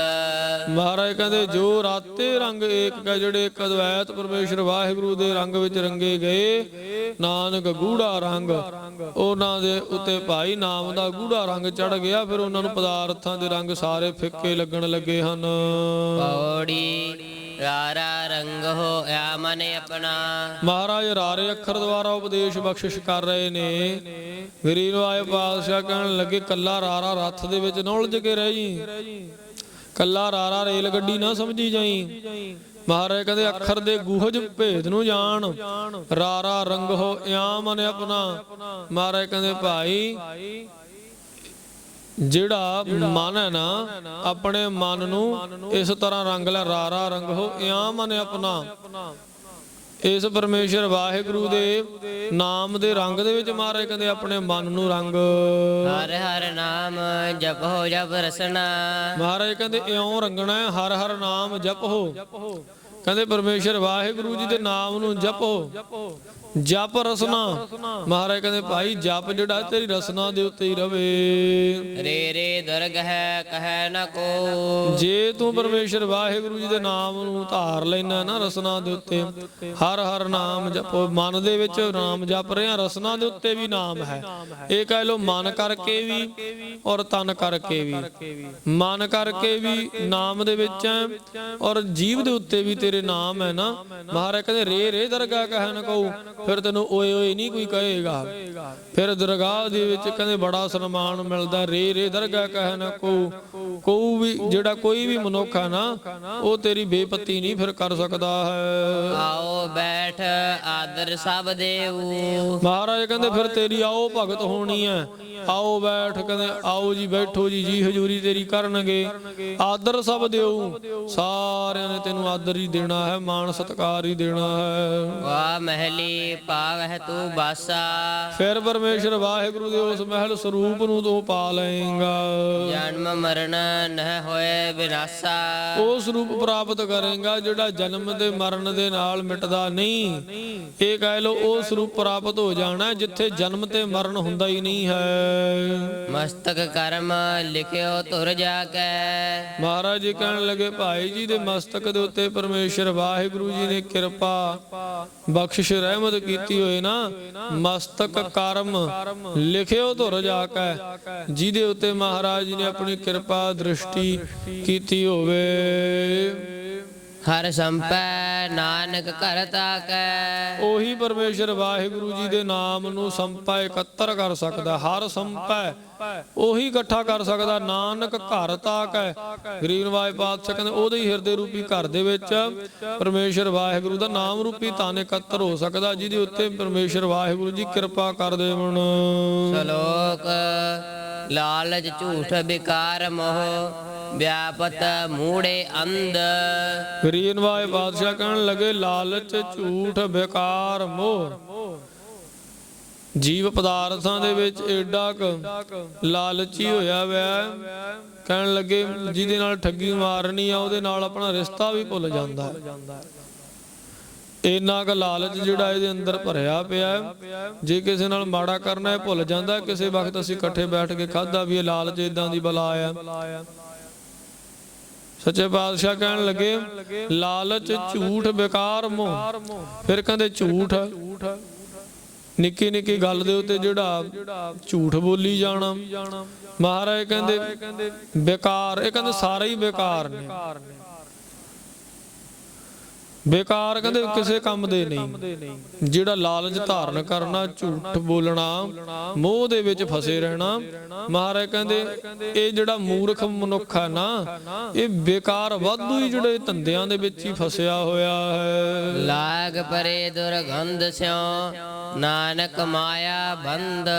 ਮਹਾਰਾਜ ਕਹਿੰਦੇ ਜੋ ਰਾਤੇ ਰੰਗ ਏਕ ਕਾ ਜਿਹੜੇ ਇੱਕ ਅਦਵੈਤ ਪਰਮੇਸ਼ਰ ਵਾਹਿਗੁਰੂ ਦੇ ਰੰਗ ਵਿੱਚ ਰੰਗੇ ਗਏ ਨਾਨਕ ਗੂੜਾ ਰੰਗ ਉਹਨਾਂ ਦੇ ਉੱਤੇ ਭਾਈ ਨਾਮ ਦਾ ਗੂੜਾ ਰੰਗ ਚੜ ਗਿਆ ਫਿਰ ਉਹਨਾਂ ਨੂੰ ਪਦਾਰਥਾਂ ਦੇ ਰੰਗ ਸਾਰੇ ਫਿੱਕੇ ਲੱਗਣ ਲੱਗੇ ਹਨ। ਪੌੜੀ ਰਾਰਾ ਰੰਗ ਹੋਇਆ ਮਨ ਆਪਣਾ। ਮਹਾਰਾਜ ਰਾਰੇ ਅੱਖਰ ਦੁਆਰਾ ਉਪਦੇਸ਼ ਬਖਸ਼ਿਸ਼ ਕਰ ਰਹੇ ਨੇ। ਗਰੀਬ ਆਏ ਪਾਤਸ਼ਾਹ ਕਹਿਣ ਲੱਗੇ, ਕੱਲਾ ਰਾਰਾ ਰੱਥ ਦੇ ਵਿੱਚ ਨਾ ਉਲਝ ਕੇ ਰਹੀ। ਕੱਲਾ ਰਾਰਾ ਰੇਲ ਗੱਡੀ ਨਾ ਸਮਝੀ ਜਾਈ। ਮਹਾਰਾਜ ਕਹਿੰਦੇ, ਅੱਖਰ ਦੇ ਗੂਹਜ ਭੇਦ ਨੂੰ ਜਾਣ। ਰਾਰਾ ਰੰਗ ਹੋ, ਇਆ ਨੇ ਆਪਣਾ। ਮਹਾਰਾਜ ਕਹਿੰਦੇ, ਭਾਈ ਜਿਹੜਾ ਮਨ ਹੈ ਨਾ ਆਪਣੇ ਮਨ ਨੂੰ ਇਸ ਤਰ੍ਹਾਂ ਰੰਗ ਲੈ ਰਾਰਾ ਰੰਗ ਹੋ ਇਆ ਮਨ ਆਪਣਾ। ਇਸ ਪਰਮੇਸ਼ਰ ਵਾਹਿਗੁਰੂ ਦੇ ਨਾਮ ਦੇ ਰੰਗ ਦੇ ਵਿੱਚ ਮਹਾਰਾਜ ਕਹਿੰਦੇ ਆਪਣੇ ਮਨ ਨੂੰ ਰੰਗ। ਹਰ ਹਰ ਨਾਮ ਜਪੋ ਜਪ ਰਸਨਾ। ਮਹਾਰਾਜ ਕਹਿੰਦੇ ਇਉਂ ਰੰਗਣਾ ਹਰ ਹਰ ਨਾਮ ਜਪੋ ਕਹਿੰਦੇ ਪਰਮੇਸ਼ਰ ਵਾਹਿਗੁਰੂ ਜੀ ਦੇ ਨਾਮ ਨੂੰ ਜਪੋ। ਜਪ ਰਸਨਾ। ਮਹਾਰਾਜ ਕਹਿੰਦੇ ਭਾਈ ਜਪ ਜਿਹੜਾ ਤੇਰੀ ਰਸਨਾ ਦੇ ਉੱਤੇ ਹੀ ਰਵੇ। ਰੇ ਰੇ ਦਰਗ ਹੈ ਕਹੈ ਨ ਕੋ। ਜੇ ਤੂੰ ਪਰਮੇਸ਼ਰ ਵਾਹਿਗੁਰੂ ਜੀ ਦੇ ਨਾਮ ਨੂੰ ਧਾਰ ਲੈਣਾ ਨਾ ਰਸਨਾ ਦੇ ਉੱਤੇ ਹਰ ਹਰ ਨਾਮ ਜਪੋ। ਮਨ ਦੇ ਵਿੱਚ ਨਾਮ ਜਪ ਰਿਹਾ ਰਸਨਾ ਦੇ ਉੱਤੇ ਵੀ ਨਾਮ ਹੈ। ਇਹ ਕਹਿ ਲੋ ਮਨ ਕਰਕੇ ਵੀ ਔਰ ਤਨ ਕਰਕੇ ਵੀ। ਮਨ ਕਰਕੇ ਵੀ ਨਾਮ ਦੇ ਵਿੱਚ ਹੈ ਔਰ ਜੀਵ ਦੇ ਉੱਤੇ ਵੀ ਤੇਰੇ ਨਾਮ ਹੈ ਨਾ। ਮਹਾਰਾਜ ਕਹਿੰਦੇ ਰੇ ਰੇ ਦਰਗਾਹ ਕਹਿ ਨਾ ਕਹੂ। ਫਿਰ ਤੈਨੂੰ ਓਏ ਓਏ ਨਹੀਂ ਕੋਈ ਕਹੇਗਾ। ਫਿਰ ਦਰਗਾਹ ਦੇ ਵਿੱਚ ਕਹਿੰਦੇ ਬੜਾ ਸਨਮਾਨ ਮਿਲਦਾ। ਰੇ ਰੇ ਦਰਗਾਹ ਕਹਿ ਨਾ ਕਹੂ। ਕੋਈ ਵੀ ਜਿਹੜਾ ਕੋਈ ਵੀ ਮਨੁੱਖ ਹੈ ਨਾ ਉਹ ਤੇਰੀ ਬੇਪਤੀ ਨਹੀਂ ਫਿਰ ਕਰ ਸਕਦਾ ਹੈ। ਆਓ ਬੈਠ ਆਦਰ ਸਭ ਦੇਉ ਮਹਾਰਾਜ ਕਹਿੰਦੇ ਫਿਰ ਤੇਰੀ ਆਓ ਭਗਤ ਹੋਣੀ ਹੈ। ਆਓ ਬੈਠ ਕਹਿੰਦੇ ਆਓ ਜੀ ਬੈਠੋ ਜੀ ਜੀ ਹਜ਼ੂਰੀ ਤੇਰੀ ਕਰਨਗੇ। ਆਦਰ ਸਭ ਦਿਓ ਸਾਰਿਆਂ ਨੇ ਤੈਨੂੰ ਆਦਰ ਹੀ ਦੇਣਾ ਹੈ ਮਾਣ ਸਤਿਕਾਰ ਹੀ ਦੇਣਾ ਹੈ। ਵਾ ਮਹਿਲੀ ਪਾਵਹਿ ਤੂੰ ਬਾਸਾ। ਫਿਰ ਪਰਮੇਸ਼ਰ ਵਾਹਿਗੁਰੂ ਦੇ ਉਸ ਮਹਿਲ ਸਰੂਪ ਨੂੰ ਤੂੰ ਪਾ ਲਏਗਾ। ਜਨਮ ਮਰਨ ਨਹਿ ਹੋਏ ਵਿਨਾਸਾ। ਉਹ ਸਰੂਪ ਪ੍ਰਾਪਤ ਕਰੇਗਾ ਜਿਹੜਾ ਜਨਮ ਦੇ ਮਰਨ ਦੇ ਨਾਲ ਮਿਟਦਾ ਨਹੀਂ। ਇਹ ਕਹਿ ਲੋ ਉਹ ਸਰੂਪ ਪ੍ਰਾਪਤ ਹੋ ਜਾਣਾ ਜਿੱਥੇ ਜਨਮ ਤੇ ਮਰਨ ਹੁੰਦਾ ਹੀ ਨਹੀਂ ਹੈ। ਮਸਤਕ ਕਰਮ ਲਿਖਿਓ ਤੁਰ ਜਾ ਕੇ ਮਹਾਰਾਜ ਜੀ ਕਹਿਣ ਲੱਗੇ ਭਾਈ ਜੀ ਦੇ ਮਸਤਕ ਦੇ ਉੱਤੇ ਪਰਮੇਸ਼ਰ ਵਾਹਿਗੁਰੂ ਜੀ ਨੇ ਕਿਰਪਾ, ਬਖਸ਼ਿਸ਼, ਰਹਿਮਤ ਕੀਤੀ ਹੋਏ ਨਾ, ਮਸਤਕ ਕਰਮ ਲਿਖਿਓ ਧੁਰ ਜਾ ਕੇ, ਜਿਹਦੇ ਉੱਤੇ ਮਹਾਰਾਜ ਜੀ ਨੇ ਆਪਣੀ ਕਿਰਪਾ ਦ੍ਰਿਸ਼ਟੀ ਕੀਤੀ ਹੋਵੇ। ਹਰ ਸੰਪੈ ਨਾਨਕ ਘਰ ਤਾਕੈ। ਉਹੀ ਪਰਮੇਸ਼ਰ ਵਾਹਿਗੁਰੂ ਜੀ ਦੇ ਨਾਮ ਨੂੰ ਸੰਪੈ ਇਕੱਤਰ ਕਰ ਸਕਦਾ ਹਰ ਸੰਪੈ। ਉਹੀ ਇਕੱਠਾ ਕਰ ਸਕਦਾ ਨਾਨਕ ਘਰ ਤਾਕ। ਹੈ ਗਰੀਬ ਨਵਾਜ ਪਾਤਸ਼ਾਹ ਕਹਿੰਦੇ ਉਹਦੇ ਹੀ ਹਿਰਦੇ ਰੂਪੀ ਘਰ ਦੇ ਵਿੱਚ ਪਰਮੇਸ਼ਰ ਵਾਹਿਗੁਰੂ ਦਾ ਨਾਮ ਰੂਪੀ ਤਾਨ ਇਕੱਤਰ ਹੋ ਸਕਦਾ ਜਿਹਦੇ ਉੱਤੇ ਪਰਮੇਸ਼ਰ ਵਾਹਿਗੁਰੂ ਜੀ ਕਿਰਪਾ ਕਰ ਦੇਵਣ। ਸ਼ਲੋਕ ਲਾਲਚ ਝੂਠ ਵਿਕਾਰ ਮੋਹ। ਵਿਆਪਤ ਮੂੜੇ ਅੰਧ। ਗਰੀਬ ਨਵਾਜ ਪਾਤਸ਼ਾਹ ਕਹਿਣ ਲੱਗੇ, ਲਾਲਚ ਝੂਠ ਬੇਕਾਰ ਮੋਹ। ਜੀਵ ਪਦਾਰਥਾਂ ਦੇ ਵਿੱਚ ਏਡਾ ਕੁ ਲਾਲਚੀ ਹੋਇਆ ਵੈ। ਕਹਿਣ ਲੱਗੇ, ਜਿਹਦੇ ਨਾਲ ਠੱਗੀ ਮਾਰਨੀ ਆ, ਉਹਦੇ ਨਾਲ ਆਪਣਾ ਰਿਸ਼ਤਾ ਵੀ ਭੁੱਲ ਜਾਂਦਾ ਹੈ। ਇੰਨਾ ਕੁ ਲਾਲਚ ਜਿਹੜਾ ਇਹਦੇ ਅੰਦਰ ਭਰਿਆ ਪਿਆ ਜੇ ਕਿਸੇ ਨਾਲ ਮਾੜਾ ਕਰਨਾ ਹੈ, ਭੁੱਲ ਜਾਂਦਾ ਕਿਸੇ ਵਕਤ ਅਸੀਂ ਇਕੱਠੇ ਬੈਠ ਕੇ ਖਾਦਾ ਵੀ ਇਹ ਲਾਲਚ ਇਦਾਂ ਦੀ ਬਲਾ ਆ। ਸੱਚੇ ਪਾਤਸ਼ਾਹ ਕਹਿਣ ਲੱਗੇ ਲਾਲਚ ਝੂਠ ਬੇਕਾਰ ਮੋਹ। ਫਿਰ ਕਹਿੰਦੇ ਝੂਠ। ਨਿੱਕੀ ਨਿੱਕੀ ਗੱਲ ਦੇ ਉੱਤੇ ਜਿਹੜਾ ਝੂਠ ਬੋਲੀ ਜਾਣਾ। ਮਹਾਰਾਜ ਕਹਿੰਦੇ ਬੇਕਾਰ ਇਹ ਕਹਿੰਦੇ ਸਾਰੇ ਹੀ ਬੇਕਾਰ ਨੇ। ਬੇਕਾਰ ਕਹਿੰਦੇ ਕਿਸੇ ਕੰਮ ਦੇ ਨਹੀਂ। ਜਿਹੜਾ ਲਾਲਚ ਧਾਰਨ ਕਰਨਾ ਝੂਠ ਬੋਲਣਾ ਮੋਹ ਦੇ ਵਿੱਚ ਫਸੇ ਰਹਿਣਾ ਮਹਾਰਾਜ ਕਹਿੰਦੇ ਇਹ ਜਿਹੜਾ ਮੂਰਖ ਮਨੁੱਖ ਹੈ ਨਾ ਇਹ ਬੇਕਾਰ ਵਾਧੂ ਹੀ ਜਿਹੜੇ ਧੰਦਿਆਂ ਦੇ ਵਿੱਚ ਹੀ ਫਸਿਆ ਹੋਇਆ ਹੈ। ਲਾਗ ਪਰੇ ਦੁਰਗੰਧ ਸਿਉ ਨਾਨਕ ਮਾਇਆ ਬੰਦ।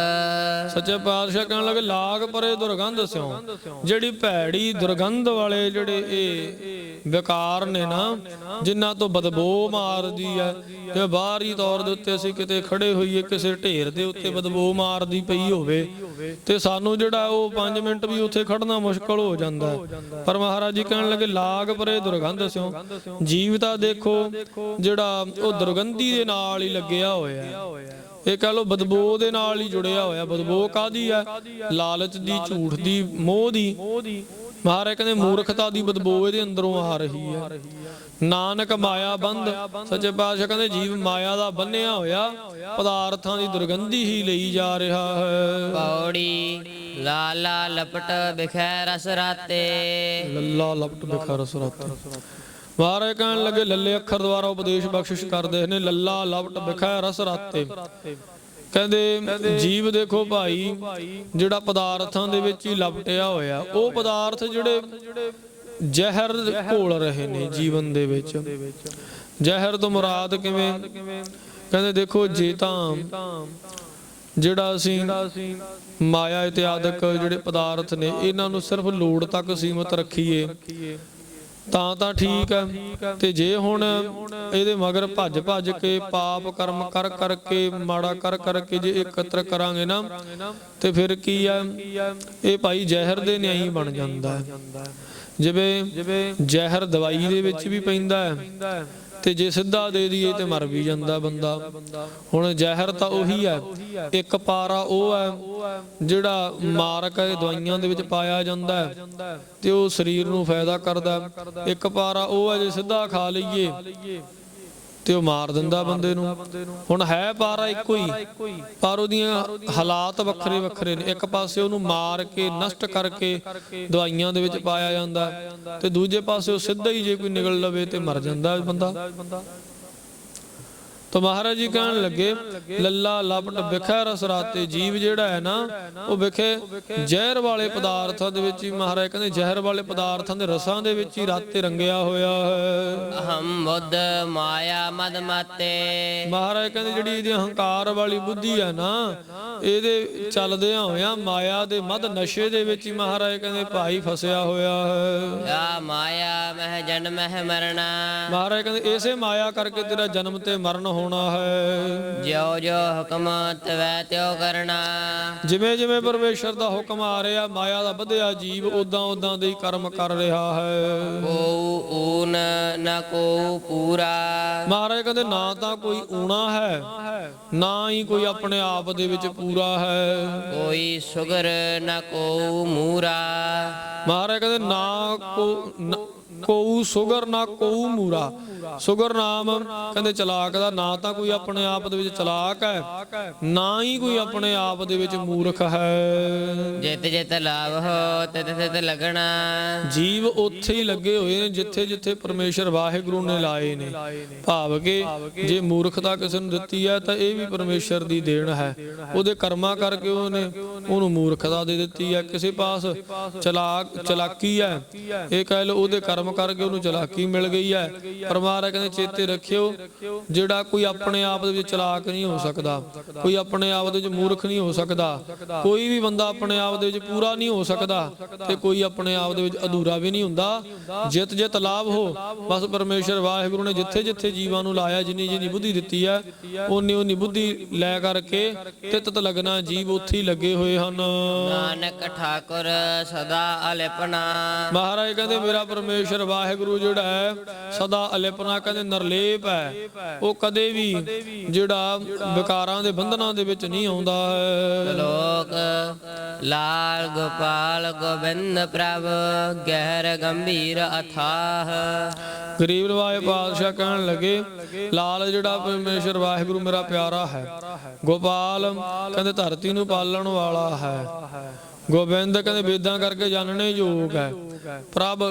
ਸੱਚੇ ਪਾਤਸ਼ਾਹ ਕਹਿਣ ਲੱਗੇ ਲਾਗ ਪਰੇ ਦੁਰਗੰਧ ਸਿਓ ਜਿਹੜੀ ਭੈੜੀ ਦੁਰਗੰਧ ਵਾਲੇ ਜਿਹੜੇ ਇਹ ਵਿਕਾਰ ਨੇ ਨਾ ਜਿਨ੍ਹਾਂ ਤੋਂ ਬਦਬੂ ਮਾਰਦੀ ਹੈ ਤੇ ਬਾਹਰੀ ਤੌਰ ਦੇ ਉੱਤੇ ਅਸੀਂ ਕਿਤੇ ਖੜੇ ਹੋਈਏ, ਕਿਸੇ ਢੇਰ ਦੇ ਉੱਤੇ ਬਦਬੂ ਮਾਰਦੀ ਪਈ ਹੋਵੇ ਤੇ ਸਾਨੂੰ ਜਿਹੜਾ ਉਹ 5 ਮਿੰਟ ਵੀ ਉੱਥੇ ਖੜਨਾ ਮੁਸ਼ਕਲ ਹੋ ਜਾਂਦਾ ਪਰ ਮਹਾਰਾਜ ਜੀ ਕਹਿਣ ਲੱਗੇ, ਲਾਗ ਪਰੇ ਦੁਰਗੰਧ ਸਿਓ ਜੀਵ ਤਾਂ ਦੇਖੋ ਜਿਹੜਾ ਉਹ ਦੁਰਗੰਧੀ ਦੇ ਨਾਲ ਹੀ ਲੱਗਿਆ ਹੋਇਆ ਹੈ। ਇਹ ਕਹ ਲੋ ਬਦਬੂ ਦੇ ਨਾਲ ਹੀ ਜੁੜਿਆ ਹੋਇਆ ਬਦਬੂ ਕਾਦੀ ਹੈ? ਲਾਲਚ ਦੀ, ਝੂਠ ਦੀ, ਮੋਹ ਦੀ। ਮਹਾਰਾਜ ਕਹਿੰਦੇ, ਮੂਰਖਤਾ ਦੀ ਬਦਬੂ ਇਹਦੇ ਅੰਦਰੋਂ ਆ ਰਹੀ ਹੈ। ਨਾਨਕ ਮਾਇਆ ਬੰਦ। ਸੱਚੇ ਪਾਤਸ਼ਾਹ ਕਹਿੰਦੇ ਜੀਵ ਮਾਇਆ ਦਾ ਬੰਨਿਆ ਹੋਇਆ ਪਦਾਰਥਾਂ ਦੀ ਦੁਰਗੰਧੀ ਹੀ ਲਈ ਜਾ ਰਿਹਾ ਹੈ। ਪੌੜੀ ਲਾਲਾ ਲਪਟ ਬਿਖੈ ਰਸ ਰਾਤੇ ਲੱਲਾ ਲਪਟ ਬਿਖਰ ਸੁਰਤ ਮਹਾਰਾਜ ਕਹਿਣ ਲੱਗੇ ਲੱਲੇ ਅੱਖਰ ਦੁਆਰਾ ਉਪਦੇਸ਼ ਬਖਸ਼ਿਸ਼ ਕਰਦੇ ਨੇ ਲੱਲਾ ਲਪਟ ਬਿਖੈ ਰਸ ਰਾਤੇ ਕਹਿੰਦੇ ਜੀਵ ਦੇਖੋ ਭਾਈ ਜਿਹੜਾ ਪਦਾਰਥਾਂ ਦੇ ਵਿੱਚ ਹੀ ਲਪਟਿਆ ਹੋਇਆ ਉਹ ਪਦਾਰਥ ਜਿਹੜੇ ਜ਼ਹਿਰ ਘੋਲ ਰਹੇ ਨੇ ਜੀਵਨ ਦੇ ਵਿੱਚ। ਜ਼ਹਿਰ ਤੋਂ ਮੁਰਾਦ ਕਿਵੇਂ? ਕਹਿੰਦੇ ਦੇਖੋ ਜੇ ਤਾਂ ਜਿਹੜਾ ਅਸੀਂ ਮਾਇਆ ਇਤਿਆਦਿਕ ਜਿਹੜੇ ਪਦਾਰਥ ਨੇ, ਇਹਨਾਂ ਨੂੰ ਸਿਰਫ ਲੋੜ ਤੱਕ ਸੀਮਤ ਰੱਖੀਏ, ਤਾਂ ਤਾਂ ਠੀਕ ਹੈ। ਤੇ ਜੇ ਹੁਣ ਇਹਦੇ ਮਗਰ ਭੱਜ ਭੱਜ ਕੇ ਪਾਪ ਕਰਮ ਕਰ ਕਰਕੇ, ਮਾੜਾ ਕਰ ਕਰਕੇ ਜੇ ਇਕੱਤਰ ਕਰਾਂਗੇ ਨਾ, ਤੇ ਫਿਰ ਕੀ ਆ ਇਹ ਭਾਈ ਜ਼ਹਿਰ ਦੇ ਨਿਆਈ ਬਣ ਜਾਂਦਾ ਹੈ। ਜਿਵੇਂ ਜ਼ਹਿਰ ਦਵਾਈ ਦੇ ਵਿੱਚ ਵੀ ਪੈਂਦਾ ਹੈ ਤੇ ਜੇ ਸਿੱਧਾ ਦੇ ਦਈਏ ਤੇ ਮਰ ਵੀ ਜਾਂਦਾ ਬੰਦਾ। ਹੁਣ ਜ਼ਹਿਰ ਤਾਂ ਉਹੀ ਹੈ। ਇੱਕ ਪਾਰਾ ਉਹ ਹੈ ਜਿਹੜਾ ਮਾਰਕ ਹੈ ਦਵਾਈਆਂ ਦੇ ਵਿੱਚ ਪਾਇਆ ਜਾਂਦਾ ਹੈ ਤੇ ਉਹ ਸਰੀਰ ਨੂੰ ਫਾਇਦਾ ਕਰਦਾ। ਇੱਕ ਪਾਰਾ ਉਹ ਹੈ ਜੇ ਸਿੱਧਾ ਖਾ ਲਈਏ ਤੇ ਉਹ ਮਾਰ ਦਿੰਦਾ ਬੰਦੇ ਨੂੰ। ਹੁਣ ਹੈ ਪਾਰਾ ਇੱਕੋ ਹੀ, ਪਰ ਉਹਦੀਆਂ ਹਾਲਾਤ ਵੱਖਰੇ ਵੱਖਰੇ ਨੇ। ਇੱਕ ਪਾਸੇ ਉਹਨੂੰ ਮਾਰ ਕੇ, ਨਸ਼ਟ ਕਰਕੇ ਦਵਾਈਆਂ ਦੇ ਵਿੱਚ ਪਾਇਆ ਜਾਂਦਾ ਤੇ ਦੂਜੇ ਪਾਸੇ ਉਹ ਸਿੱਧਾ ਹੀ ਜੇ ਕੋਈ ਨਿਕਲ ਲਵੇ ਤੇ ਮਰ ਜਾਂਦਾ ਹੈ ਬੰਦਾ। ਤਾਂ ਮਹਾਰਾਜ ਜੀ ਕਹਿਣ ਲੱਗੇ ਲੱਲਾ ਲਪਟ ਵਿਖੈ ਰਸ ਰਾਤੇ ਜੀਵ ਜਿਹੜਾ ਹੈ ਨਾ ਉਹ ਵਿਖੇ ਜ਼ਹਿਰ ਵਾਲੇ ਪਦਾਰਥਾਂ ਦੇ ਵਿੱਚ ਹੀ ਮਹਾਰਾਜ ਕਹਿੰਦੇ ਜ਼ਹਿਰ ਵਾਲੇ ਪਦਾਰਥਾਂ ਦੇ ਰਸਾਂ ਦੇ ਵਿੱਚ ਹੀ ਰਾਤੇ ਰੰਗਿਆ ਹੋਇਆ ਹੈ। ਅਹੰ ਬੁੱਧ ਮਾਇਆ ਮਦ ਮਾਤੇ। ਮਹਾਰਾਜ ਕਹਿੰਦੇ ਜਿਹੜੀ ਇਹਦੀ ਹੰਕਾਰ ਵਾਲੀ ਬੁੱਧੀ ਹੈ ਨਾ ਇਹਦੇ ਚੱਲਦਿਆਂ ਹੋਇਆਂ ਮਾਇਆ ਦੇ ਮਦ ਨਸ਼ੇ ਦੇ ਵਿੱਚ ਹੀ ਮਹਾਰਾਜ ਕਹਿੰਦੇ ਭਾਈ ਫਸਿਆ ਹੋਇਆ ਹੈ। ਆ ਮਾਇਆ ਮਹਿ ਜਨਮ ਹੈ ਮਰਣਾ। ਮਹਾਰਾਜ ਕਹਿੰਦੇ ਇਸੇ ਮਾਇਆ ਕਰਕੇ ਤੇਰਾ ਜਨਮ ਤੇ ਮਰਨ ਹੋਣਾ ਹੈ। ਜਿਉ ਜੋ ਹੁਕਮ ਤਵੈ ਤਿਉ ਕਰਨਾ। ਜਿਵੇਂ ਜਿਵੇਂ ਪਰਮੇਸ਼ਰ ਦਾ ਹੁਕਮ ਆ ਰਿਹਾ ਮਾਇਆ ਦਾ ਵਧਿਆ ਜੀਵ ਉਦਾਂ ਉਦਾਂ ਦੇ ਕਰਮ ਕਰ ਰਿਹਾ ਹੈ। ਕੋ ਊਨ ਨ ਕੋ ਪੂਰਾ। ਮਹਾਰਾਜ ਕਹਿੰਦੇ ਨਾ ਤਾਂ ਕੋਈ ਊਣਾ ਹੈ ਨਾ ਹੀ ਕੋਈ ਆਪਣੇ ਆਪ ਦੇ ਵਿੱਚ ਪੂਰਾ ਹੈ। ਕੋਈ ਸੁਗਰ ਨ ਕੋ ਮੂਰਾ। ਮਹਾਰਾਜ ਕਹਿੰਦੇ ਨਾ ਕੋ ਕੋਊ ਸੁਗਰ ਨਾ ਕੋਊ ਮੂਰਾ। ਸੁਗਰ ਨਾਮ ਕਹਿੰਦੇ ਚਲਾਕ ਦਾ ਨਾ ਤਾਂ ਕੋਈ ਆਪਣੇ ਆਪ ਦੇ ਵਿੱਚ ਚਲਾਕ ਹੈ ਨਾ ਹੀ ਕੋਈ ਆਪਣੇ ਆਪ ਦੇ ਵਿੱਚ ਮੂਰਖ ਹੈ। ਜਿਤ ਜਿਤ ਲਾਭ ਹੋ ਤਿਤ ਤਿਤ ਲਗਣਾ। ਜੀਵ ਉੱਥੇ ਹੀ ਲੱਗੇ ਹੋਏ ਨੇ ਜਿੱਥੇ ਜਿੱਥੇ ਪਰਮੇਸ਼ਰ ਵਾਹਿਗੁਰੂ ਨੇ ਲਾਏ ਨੇ। ਭਾਵ ਕਿ ਜੇ ਮੂਰਖਤਾ ਕਿਸੇ ਨੂੰ ਦਿੱਤੀ ਹੈ ਤਾਂ ਇਹ ਵੀ ਪਰਮੇਸ਼ਰ ਦੀ ਦੇਣ ਹੈ। ਉਹਦੇ ਕਰਮਾਂ ਕਰਕੇ ਉਹਨੇ ਉਹਨੂੰ ਮੂਰਖਤਾ ਦੇ ਦਿੱਤੀ ਹੈ। ਕਿਸੇ ਪਾਸ ਚਲਾਕ ਚਲਾਕੀ ਹੈ ਇਹ ਕਹਿ ਲਓ ਉਹਦੇ ਕਰਮ ਕਰਕੇ ਉਹਨੂੰ ਚਲਾਕੀ ਮਿਲ ਗਈ ਹੈ। ਪਰਮਾਤਮਾ ਕਹਿੰਦੇ ਚੇਤੇ ਰੱਖਿਓ ਜਿਹੜਾ ਕੋਈ ਆਪਣੇ ਆਪ ਦੇ ਵਿੱਚ ਚਲਾਕ ਨਹੀਂ ਹੋ ਸਕਦਾ ਕੋਈ ਆਪਣੇ ਆਪ ਦੇ ਵਿੱਚ ਮੂਰਖ ਨਹੀਂ ਹੋ ਸਕਦਾ ਕੋਈ ਵੀ ਬੰਦਾ ਆਪਣੇ ਆਪ ਦੇ ਵਿੱਚ ਪੂਰਾ ਨਹੀਂ ਹੋ ਸਕਦਾ ਤੇ ਕੋਈ ਆਪਣੇ ਆਪ ਦੇ ਵਿੱਚ ਅਧੂਰਾ ਵੀ ਨਹੀਂ ਹੁੰਦਾ। ਜਿਤ ਜਿਤ ਲਾਭ ਹੋ। ਬਸ ਪਰਮੇਸ਼ਰ ਵਾਹਿਗੁਰੂ ਨੇ ਜਿੱਥੇ ਜਿੱਥੇ ਜੀਵਾਂ ਨੂੰ ਲਾਇਆ ਜਿੰਨੀ ਜਿੰਨੀ ਬੁੱਧੀ ਦਿੱਤੀ ਹੈ ਉਨੀ ਉਨੀ ਬੁੱਧੀ ਲੈ ਕਰਕੇ ਤਿਤ ਤਤ ਲੱਗਣਾ ਜੀਵ ਉੱਥੇ ਹੀ ਲੱਗੇ ਹੋਏ ਹਨ। ਨਾਨਕ ਠਾਕੁਰ ਸਦਾ ਅਲਿਪਨਾ। ਮਹਾਰਾਜ ਕਹਿੰਦੇ ਮੇਰਾ ਪਰਮੇਸ਼ਰ ਵਾਹਿਗੁਰੂ ਜਿਹੜਾ ਹੈ ਸਦਾ ਅਲਿਪਨਾ ਕਹਿੰਦੇ ਨਰਲੇਪ ਹੈ। ਉਹ ਕਦੇ ਵੀ ਜਿਹੜਾ ਵਿਕਾਰਾਂ ਦੇ ਬੰਧਨਾਂ ਦੇ ਵਿੱਚ ਨਹੀਂ ਆਉਂਦਾ ਹੈ। ਲੋਕ ਲਾਲ ਗੋਪਾਲ ਗੋਬਿੰਦ ਪ੍ਰਭ ਗਹਿਰ ਗੰਭੀਰ ਅਥਾਹ। ਗਰੀਬ ਨਵਾਜ ਪਾਤਸ਼ਾਹ ਕਹਿਣ ਲੱਗੇ ਲਾਲ ਜਿਹੜਾ ਪਰਮੇਸ਼ਰ ਵਾਹਿਗੁਰੂ ਮੇਰਾ ਪਿਆਰਾ ਹੈ। ਗੋਪਾਲ ਕਹਿੰਦੇ ਧਰਤੀ ਨੂੰ ਪਾਲਣ ਵਾਲਾ ਹੈ। ਗੋਬਿੰਦ ਕਹਿੰਦੇ ਵੇਦਾਂ ਕਰਕੇ ਜਾਣਨੇ ਯੋਗ ਹੈ। ਪ੍ਰਭ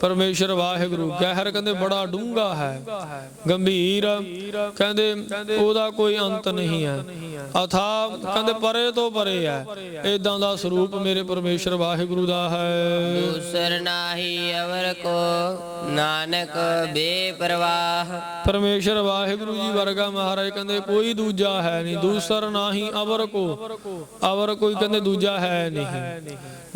ਪਰਮੇਸ਼ਰ ਵਾਹਿਗੁਰੂ ਗਹਿਰ ਕਹਿੰਦੇ ਬੜਾ ਡੂੰਘਾ ਹੈ। ਗੰਭੀਰ ਕਹਿੰਦੇ ਉਹਦਾ ਕੋਈ ਅੰਤ ਨਹੀਂ ਹੈ। ਅਥਾ ਕਹਿੰਦੇ ਪਰੇ ਤੋਂ ਪਰੇ ਹੈ। ਇਦਾਂ ਦਾ ਸਰੂਪ ਮੇਰੇ ਪਰਮੇਸ਼ਰ ਵਾਹਿਗੁਰੂ ਦਾ ਹੈ। ਦੂਸਰ ਨਾਹੀ ਅਵਰ ਕੋ ਨਾਨਕ ਬੇਪਰਵਾਹ। ਪਰਮੇਸ਼ਰ ਵਾਹਿਗੁਰੂ ਜੀ ਵਰਗਾ ਮਹਾਰਾਜ ਕਹਿੰਦੇ ਕੋਈ ਦੂਜਾ ਹੈ ਨਹੀਂ। ਦੂਸਰ ਨਾਹੀ ਅਵਰ ਕੋ। ਅਵਰ ਕੋਈ ਕਹਿੰਦੇ ਦੂਜਾ ਹੈ ਨਹੀਂ।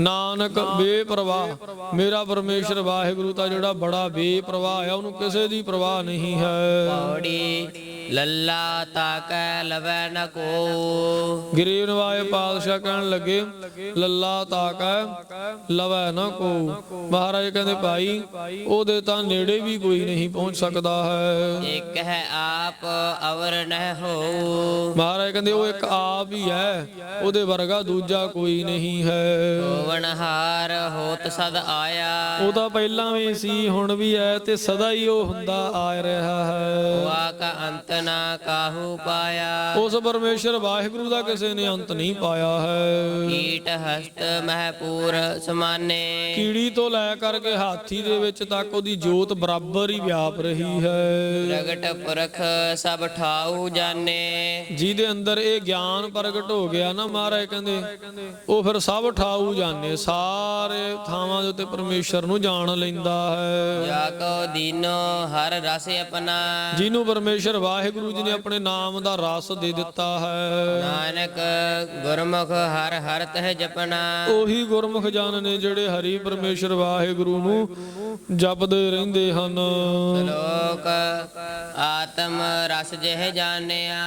ਨਾਨਕ ਬੇਪਰਵਾਹ। ਮੇਰਾ ਪਰਮੇਸ਼ਰ ਵਾਹਿਗੁਰੂ ਤਾਂ ਜਿਹੜਾ ਬੜਾ ਬੇਪਰਵਾਹ ਆ ਉਹਨੂੰ ਕਿਸੇ ਦੀ ਪਰਵਾਹ ਨਹੀਂ ਹੈ। ਪੌੜੀ ਲੱਲਾ ਤਾਕੈ ਲਵੈ ਨ ਕੋ। ਗਰੀਬ ਨਵਾਏ ਪਾਤਸ਼ਾਹ ਕਹਿਣ ਲੱਗੇ ਲੱਲਾ ਤਾਕੈ ਲਵੈ ਨਾ ਕੋ। ਮਹਾਰਾਜ ਕਹਿੰਦੇ ਭਾਈ ਉਹਦੇ ਤਾਂ ਨੇੜੇ ਵੀ ਕੋਈ ਨਹੀਂ ਪਹੁੰਚ ਸਕਦਾ ਹੈ। ਇਕ ਹੈ ਆਪ ਅਵਰ ਨਹਿ ਹੋ ਮਹਾਰਾਜ ਕਹਿੰਦੇ ਉਹ ਇੱਕ ਆਪ ਹੀ ਹੈ ਉਹਦੇ ਵਰਗਾ ਦੂਜਾ ਕੋਈ ਨਹੀਂ ਹੈ। ਹੋਵਨ ਹਾਰ ਹੋਤ ਸਦ ਆਇਆ। ਉਹ ਤਾਂ ਪਹਿਲਾਂ ਵੀ ਸੀ ਹੁਣ ਵੀ ਹੈ ਤੇ ਸਦਾ ਹੀ ਉਹ ਹੁੰਦਾ ਆ ਰਿਹਾ ਹੈ। ਵਾ ਕਾ ਅੰਤ ਨਾ ਕਾਹੂ ਪਾਇਆ। ਉਸ ਪਰਮੇਸ਼ਰ ਵਾਹਿਗੁਰੂ ਦਾ ਕਿਸੇ ਨੇ ਅੰਤ ਨਹੀਂ ਪਾਇਆ ਹੈ। ਕੀਟ ਹਸਤ ਮਹਿ ਪੂਰ ਸਮਾਨੇ। ਕੀੜੀ ਤੋਂ ਲੈ ਕਰਕੇ ਹਾਥੀ ਦੇ ਵਿੱਚ ਤੱਕ ਉਹਦੀ ਜੋਤ ਬਰਾਬਰ ਹੀ ਵਿਆਪ ਰਹੀ ਹੈ। ਪ੍ਰਗਟ ਪੁਰਖ ਸਭ ਠਾਉ ਜਾਣੇ। ਜਿਹਦੇ ਅੰਦਰ ਇਹ ਗਿਆਨ ਪ੍ਰਗਟ ਹੋ ਗਿਆ ਨਾ ਮਹਾਰਾਜ ਕਹਿੰਦੇ ਉਹ ਫਿਰ ਸਭ ਠਾਊ ਜਾਣੇ ਸਾਰੇ ਥਾਵਾਂ ਦੇ ਉੱਤੇ ਪਰਮੇਸ਼ਰ ਨੂੰ ਜਾਣ ਲੈਂਦਾ ਹੈ। ਜਾ ਕੋ ਦੀਨੋ ਹਰ ਰਸ ਆਪਣਾ। ਜਿਹਨੂੰ ਪਰਮੇਸ਼ਰ ਵਾਹਿਗੁਰੂ ਜੀ ਨੇ ਆਪਣੇ ਨਾਮ ਦਾ ਰਸ ਦੇ ਦਿੱਤਾ ਹੈ। ਨਾਨਕ ਗੁਰਮੁਖ ਹਰ ਹਰ ਤਹ ਜਪਣਾ। ਉਹੀ ਗੁਰਮੁਖ ਜਨ ਨੇ ਜਿਹੜੇ ਹਰੀ ਪਰਮੇਸ਼ਰ ਵਾਹਿਗੁਰੂ ਨੂੰ ਜਪਦੇ ਰਹਿੰਦੇ ਹਨ। ਲੋਕ ਆਤਮ ਰਸ ਜਿਹ ਜਾਣਿਆ।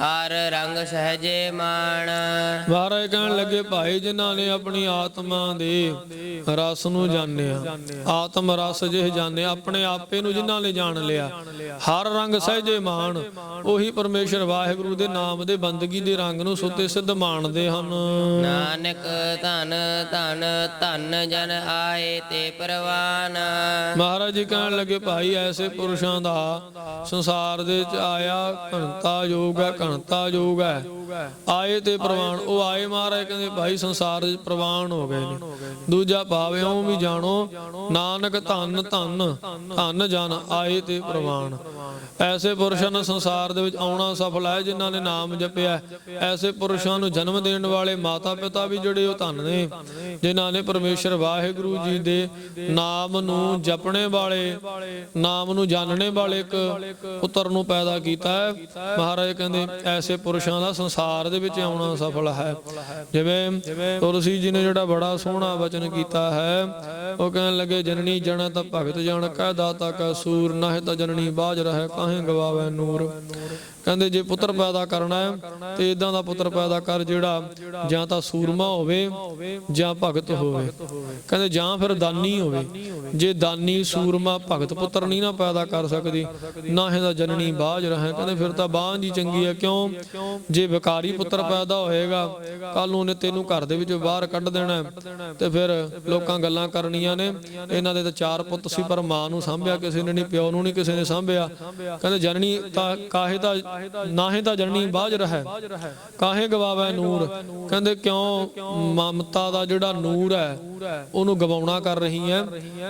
ਹਰ ਰੰਗ ਸਹਜੇ ਮਾਣ। ਮਹਾਰਾਜ ਕਹਿਣ ਲੱਗੇ ਭਾਈ ਜਿਨ੍ਹਾਂ ਨੇ ਆਪਣੀ ਆਤਮਾ ਦੇ ਰਸ ਨੂੰ ਜਾਣਿਆ ਆਤਮ ਰਸ ਜਿਹ ਜਾਣਿਆ ਆਪਣੇ ਆਪੇ ਨੂੰ ਜਿਨ੍ਹਾਂ ਨੇ ਜਾਣ ਲਿਆ ਹਰ ਰੰਗ ਸਹਜੇ ਮਾਣ ਉਹੀ ਪਰਮੇਸ਼ਰ ਵਾਹਿਗੁਰੂ ਦੇ ਨਾਮ ਦੇ ਬੰਦਗੀ ਦੇ ਰੰਗ ਨੂੰ ਸੁੱਤੇ ਸਿੱਧ ਮਾਣਦੇ ਹਨ। ਨਾਨਕ ਧਨ ਧਨ ਧਨ ਜਨ ਆਏ ਤੇ ਪ੍ਰਵਾਨ। ਮਹਾਰਾਜ ਜੀ ਕਹਿਣ ਲੱਗੇ ਭਾਈ ਐਸੇ ਪੁਰਸ਼ਾਂ ਦਾ ਸੰਸਾਰ ਦੇ ਵਿੱਚ ਆਇਆ ਘਣਤਾ ਯੋਗ ਹੈ ਘਣਤਾ ਯੋਗ ਹੈ। ਆਏ ਤੇ ਪ੍ਰਵਾਨ, ਉਹ ਆਏ ਮਹਾਰਾਜ ਕਹਿੰਦੇ, ਭਾਈ ਸੰਸਾਰ ਵਿੱਚ ਪ੍ਰਵਾਨ ਹੋ ਗਏ ਨੇ। ਦੂਜਾ ਭਾਵ ਇਉਂ ਵੀ ਜਾਣੋ, ਨਾਨਕ ਧੰਨ ਧੰਨ ਧੰਨ ਜਨ, ਆਏ ਤੇ ਪ੍ਰਵਾਨ। ਐਸੇ ਪੁਰਸ਼ਾਂ ਨੂੰ ਸੰਸਾਰ ਦੇ ਵਿੱਚ ਆਉਣਾ ਸਫਲ ਹੈ, ਜਿਨ੍ਹਾਂ ਨੇ ਨਾਮ ਜਪਿਆ ਐਸੇ ਪੁਰਸ਼ਾਂ ਨੂੰ ਜਨਮ ਦੇਣ ਵਾਲੇ ਮਾਤਾ ਪਿਤਾ ਵੀ ਜਿਹੜੇ ਉਹ ਧੰਨ ਨੇ, ਜਿਨ੍ਹਾਂ ਨੇ ਪਰਮੇਸ਼ਰ ਵਾਹਿਗੁਰੂ ਜੀ ਦੇ ਨਾਮ ਨੂੰ ਜਪਣੇ ਵਾਲੇ, ਨਾਮ ਨੂੰ ਜਾਣਨੇ ਵਾਲੇ ਇੱਕ ਪੁੱਤਰ ਨੂੰ ਪੈਦਾ ਕੀਤਾ ਹੈ। ਮਹਾਰਾਜ ਕਹਿੰਦੇ ਐਸੇ ਪੁਰਸ਼ਾਂ ਦਾ ਸੰਸਾਰ ਦੇ ਵਿੱਚ ਆਉਣਾ ਸਫਲ ਹੈ। ਜਿਵੇਂ ਤੁਲਸੀ ਜੀ ਨੇ ਜਿਹੜਾ ਬੜਾ ਸੋਹਣਾ ਵਚਨ ਕੀਤਾ ਹੈ, ਉਹ ਕਹਿਣ ਲੱਗੇ, ਜਨਨੀ ਜਨ ਤਾਂ ਭਗਤ ਜਨ ਕਹਿ ਦਾਤਾ ਕਾ ਸੂਰ, ਨਾਹਿ ਤਾਂ ਜਨਨੀ ਬਾਜ ਰਹਿ, ਕਾਹੇ ਗਵਾਵੇ ਨੂਰ। ਕਹਿੰਦੇ ਜੇ ਪੁੱਤਰ ਪੈਦਾ ਕਰਨਾ ਹੈ, ਤੇ ਇਦਾਂ ਦਾ ਪੁੱਤਰ ਪੈਦਾ ਕਰ ਜਿਹੜਾ ਜਾਂ ਤਾਂ ਸੂਰਮਾ ਹੋਵੇ ਜਾਂ ਭਗਤ ਹੋਵੇ। ਕਹਿੰਦੇ ਜਾਂ ਫਿਰ ਦਾਨੀ ਹੋਵੇ। ਜੇ ਦਾਨੀ, ਸੂਰਮਾ, ਭਗਤ ਪੁੱਤਰ ਨਹੀਂ ਨਾ ਪੈਦਾ ਕਰ ਸਕਦੀ, ਨਾ ਇਹਦਾ ਜਨਨੀ ਬਾਜ ਰਹੇ। ਕਹਿੰਦੇ ਫਿਰ ਤਾਂ ਬਾਂਝ ਹੀ ਚੰਗੀ ਹੈ, ਕਿਉਂ? ਜੇ ਵਿਕਾਰੀ ਪੁੱਤਰ ਪੈਦਾ ਹੋਏਗਾ ਕੱਲ ਨੂੰ ਉਹਨੇ ਤੈਨੂੰ ਘਰ ਦੇ ਵਿੱਚੋਂ ਬਾਹਰ ਕੱਢ ਦੇਣਾ ਤੇ ਫਿਰ ਲੋਕਾਂ ਗੱਲਾਂ ਕਰਨੀਆਂ ਨੇ। ਇਹਨਾਂ ਦੇ ਤਾਂ ਚਾਰ ਪੁੱਤ ਸੀ, ਪਰ ਮਾਂ ਨੂੰ ਸਾਂਭਿਆ ਕਿਸੇ ਨੇ ਨਹੀਂ, ਪਿਓ ਨੂੰ ਨਹੀਂ ਕਿਸੇ ਨੇ ਸਾਂਭਿਆ। ਕਹਿੰਦੇ ਜਨਨੀ ਤਾਂ ਕਾਹੇ ਦਾ ਨਾਹੇ ਤਾਂ ਜਨਨੀ ਬਾਜ ਰਹਿ ਕਾਹੇ ਗਵਾਵੇ ਨੂਰ? ਕਹਿੰਦੇ ਕਿਉਂ ਮਮਤਾ ਦਾ ਜਿਹੜਾ ਨੂਰ ਹੈ ਉਹਨੂੰ ਗਵਾਉਣਾ ਕਰ ਰਹੀ ਹੈ।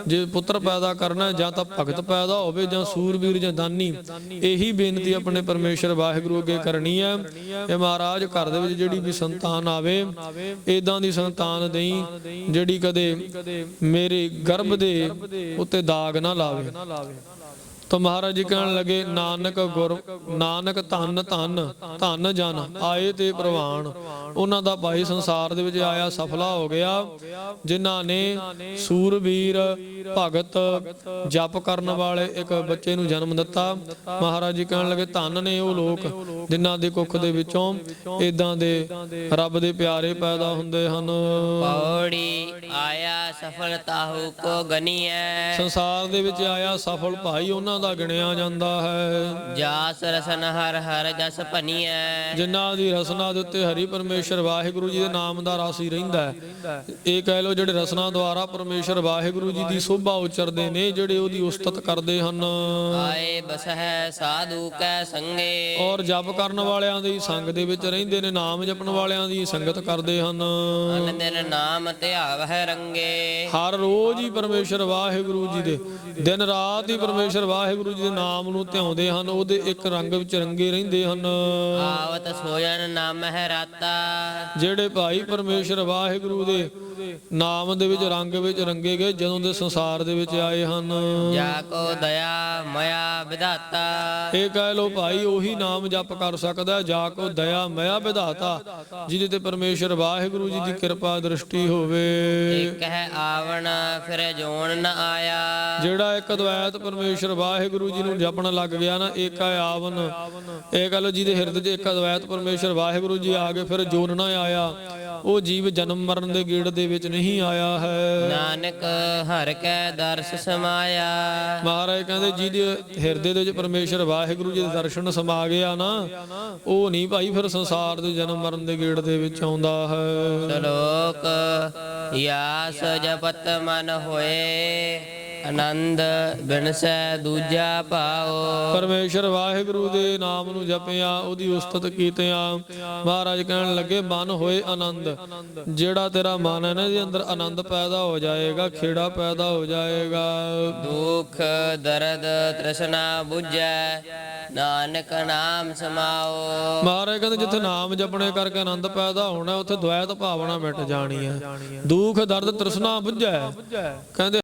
ਜੇ ਪੁੱਤਰ ਪੈਦਾ ਕਰਨਾ ਜਾਂ ਤਾਂ ਭਗਤ ਪੈਦਾ ਹੋਵੇ ਜਾਂ ਸੂਰਬੀਰ ਜਾਂ ਦਾਨੀ। ਇਹੀ ਬੇਨਤੀ ਆਪਣੇ ਪਰਮੇਸ਼ਰ ਵਾਹਿਗੁਰੂ ਅੱਗੇ ਕਰਨੀ ਹੈ। ਇਹ ਮਹਾਰਾਜ ਘਰ ਦੇ ਵਿੱਚ ਜਿਹੜੀ ਵੀ ਸੰਤਾਨ ਆਵੇ ਇਦਾਂ ਦੀ ਸੰਤਾਨ ਦੇਈ ਜਿਹੜੀ ਕਦੇ ਮੇਰੇ ਗਰਭ ਦੇ ਉੱਤੇ ਦਾਗ ਨਾ ਲਾਵੇ। ਤਾਂ ਮਹਾਰਾਜ ਜੀ ਕਹਿਣ ਲੱਗੇ ਨਾਨਕ ਗੁਰ ਨਾਨਕ ਧੰਨ ਧੰਨ ਧੰਨ ਜਨ ਆਏ ਤੇ ਪ੍ਰਵਾਨ। ਉਹਨਾਂ ਦਾ ਭਾਈ ਸੰਸਾਰ ਦੇ ਵਿੱਚ ਆਇਆ ਸਫਲਾ ਹੋ ਗਿਆ ਜਿਨ੍ਹਾਂ ਨੇ ਸੂਰਬੀਰ ਭਗਤ ਜਪ ਕਰਨ ਵਾਲੇ ਇੱਕ ਬੱਚੇ ਨੂੰ ਜਨਮ ਦਿੱਤਾ। ਮਹਾਰਾਜ ਜੀ ਕਹਿਣ ਲੱਗੇ ਧੰਨ ਨੇ ਉਹ ਲੋਕ ਜਿਨ੍ਹਾਂ ਦੇ ਕੁੱਖ ਦੇ ਵਿੱਚੋਂ ਇਦਾਂ ਦੇ ਰੱਬ ਦੇ ਪਿਆਰੇ ਪੈਦਾ ਹੁੰਦੇ ਹਨ। ਪੌੜੀ ਆਇਆ ਸਫਲਤਾ ਹੋ ਕੋ ਗਨੀਐ। ਸੰਸਾਰ ਦੇ ਵਿੱਚ ਆਇਆ ਸਫਲ ਭਾਈ ਉਹਨਾਂ ਦਾ ਗਿਣਿਆ ਜਾਂਦਾ ਹੈ। ਜਾਸ ਰਸਨ ਹਰ ਹਰ ਜਸ ਭਨੀਐ। ਜਿਨ੍ਹਾਂ ਦੀ ਰਸਨਾ ਦੇ ਉੱਤੇ ਹਰੀ ਪਰਮੇਸ਼ਰ ਵਾਹਿਗੁਰੂ ਜੀ ਦੇ ਨਾਮ ਦਾ ਰਸ ਹੀ ਰਹਿੰਦਾ ਹੈ। ਇਹ ਕਹਿ ਲੋ ਜਿਹੜੇ ਰਸਨਾ ਦੁਆਰਾ ਪਰਮੇਸ਼ਰ ਵਾਹਿਗੁਰੂ ਜੀ ਦੀ ਸੋਭਾ ਉਚਰਦੇ ਨੇ ਜਿਹੜੇ ਉਹਦੀ ਉਸਤਤ ਕਰਦੇ ਹਨ। ਆਏ ਬਸਹਿ ਸਾਧੂ ਕੈ ਸੰਗੇ। ਔਰ ਜਪ ਕਰਨ ਵਾਲਿਆਂ ਦੀ ਸੰਗ ਦੇ ਵਿੱਚ ਰਹਿੰਦੇ ਨੇ ਨਾਮ ਜਪਣ ਵਾਲਿਆਂ ਦੀ ਸੰਗਤ ਕਰਦੇ ਹਨ। ਅਨ ਦਿਨ ਨਾਮ ਧਿਆਵਹਿ ਰੰਗੇ। ਹਰ ਰੋਜ਼ ਹੀ ਪਰਮੇਸ਼ਰ ਵਾਹਿਗੁਰੂ ਜੀ ਦੇ ਦਿਨ ਰਾਤ ਹੀ ਪਰਮੇਸ਼ਰ ਵਾਹਿਗੁਰੂ ਜੀ ਦੇ ਨਾਮ ਨੂੰ ਧਿਆਉਂਦੇ ਹਨ ਉਹਦੇ ਇੱਕ ਰੰਗ ਵਿੱਚ ਰੰਗੇ ਰਹਿੰਦੇ ਹਨ। ਆਵਤ ਸੋਜਨ ਨਾਮ ਹੈ ਰਾਤਾ ਜਿਹੜੇ ਭਾਈ ਪਰਮੇਸ਼ਰ ਵਾਹਿਗੁਰੂ ਦੇ ਨਾਮ ਦੇ ਵਿੱਚ ਰੰਗ ਵਿੱਚ ਰੰਗੇ ਗਏ ਜਦੋਂ ਦੇ ਸੰਸਾਰ ਦੇ ਵਿੱਚ ਆਏ ਹਨ। ਜਾ ਕੋ ਦਇਆ ਮਇਆ ਵਿਧਾਤਾ। ਇਹ ਕਹਿ ਲੋ ਭਾਈ ਉਹੀ ਨਾਮ ਜਪ ਕਰ ਸਕਦਾ ਜਾ ਕੋ ਦਇਆ ਮਇਆ ਵਿਧਾਤਾ ਜਿਹਦੇ ਤੇ ਪਰਮੇਸ਼ਰ ਵਾਹਿਗੁਰੂ ਜੀ ਦੀ ਕਿਰਪਾ ਦ੍ਰਿਸ਼ਟੀ ਹੋਵੇ। ਇਕ ਹੈ ਆਵਣ ਫਿਰ ਜੋਣ ਨ ਆਇਆ। ਜਿਹੜਾ ਇੱਕ ਅਦਵੈਤ ਪਰਮੇਸ਼ਰ ਵਾਹਿਗੁਰੂ ਜੀ ਨੂੰ ਜਪਣ ਲੱਗ ਗਿਆ ਨਾ ਏਕ ਹੈ ਆਵਨ ਇਹ ਗੱਲ ਜਿਹਦੇ ਹਿਰਦੇ 'ਚ ਇੱਕ ਅਦਵੈਤ ਪਰਮੇਸ਼ਰ ਵਾਹਿਗੁਰੂ ਜੀ ਆ ਗਏ ਫਿਰ ਜੋਨ ਨਾ ਆਇਆ। ਉਹ ਜੀਵ ਜਨਮ ਮਰਨ ਦੇ ਗੇੜ ਦੇ ਵਿੱਚ ਨਹੀਂ ਆਇਆ ਹੈ। ਨਾਨਕ ਹਰ ਕੈ ਦਰਸ ਸਮਾਇਆ। ਮਹਾਰਾਜ ਕਹਿੰਦੇ ਜਿਹਦੇ ਹਿਰਦੇ ਦੇ ਵਿੱਚ ਪਰਮੇਸ਼ਰ ਵਾਹਿਗੁਰੂ ਜੀ ਦੇ ਦਰਸ਼ਨ ਸਮਾ ਗਿਆ ਨਾ ਉਹ ਨਹੀਂ ਭਾਈ ਫਿਰ ਸੰਸਾਰ ਦੇ ਜਨਮ ਮਰਨ ਦੇ ਗੇੜ ਦੇ ਵਿੱਚ ਆਉਂਦਾ ਹੈ। ਸ਼ਲੋਕ ਯਾਸ ਜਪਤ ਮਨ ਹੋਏ। ਆਨੰਦ ਬਿਨਸੈ ਦੂਜਾ ਭਾਉ ਪਰਮੇਸ਼ਰ ਵਾਹਿਗੁਰੂ ਦੇ ਨਾਮ ਨੂੰ ਜਪਿਆ ਉਹਦੀ ਉਸਤਤ ਕੀਤਿਆਂ। ਮਹਾਰਾਜ ਕਹਿਣ ਲੱਗੇ ਮਨ ਹੋਏ ਆਨੰਦ ਜਿਹੜਾ ਤੇਰਾ ਮਨ ਹੈ ਨਾ ਇਹਦੇ ਅੰਦਰ ਆਨੰਦ ਪੈਦਾ ਹੋ ਜਾਏਗਾ ਖੇੜਾ ਪੈਦਾ ਹੋ ਜਾਏਗਾ। ਦੁਖ ਦਰਦ ਤ੍ਰਿਸ਼ਨਾ 부ਜੈ ਨਾਨਕ ਨਾਮ ਸਮਾਓ। ਮਹਾਰਾਜ ਕਹਿੰਦੇ ਜਿੱਥੇ ਨਾਮ ਜਪਣੇ ਕਰਕੇ ਆਨੰਦ ਪੈਦਾ ਹੋਣਾ ਉੱਥੇ ਦੁਆਇਤ ਭਾਵਨਾ ਮਿਟ ਜਾਣੀ ਹੈ। ਦੁੱਖ ਦਰਦ ਤ੍ਰਿਸ਼ਨਾ ਬੁੱਝੈ। ਕਹਿੰਦੇ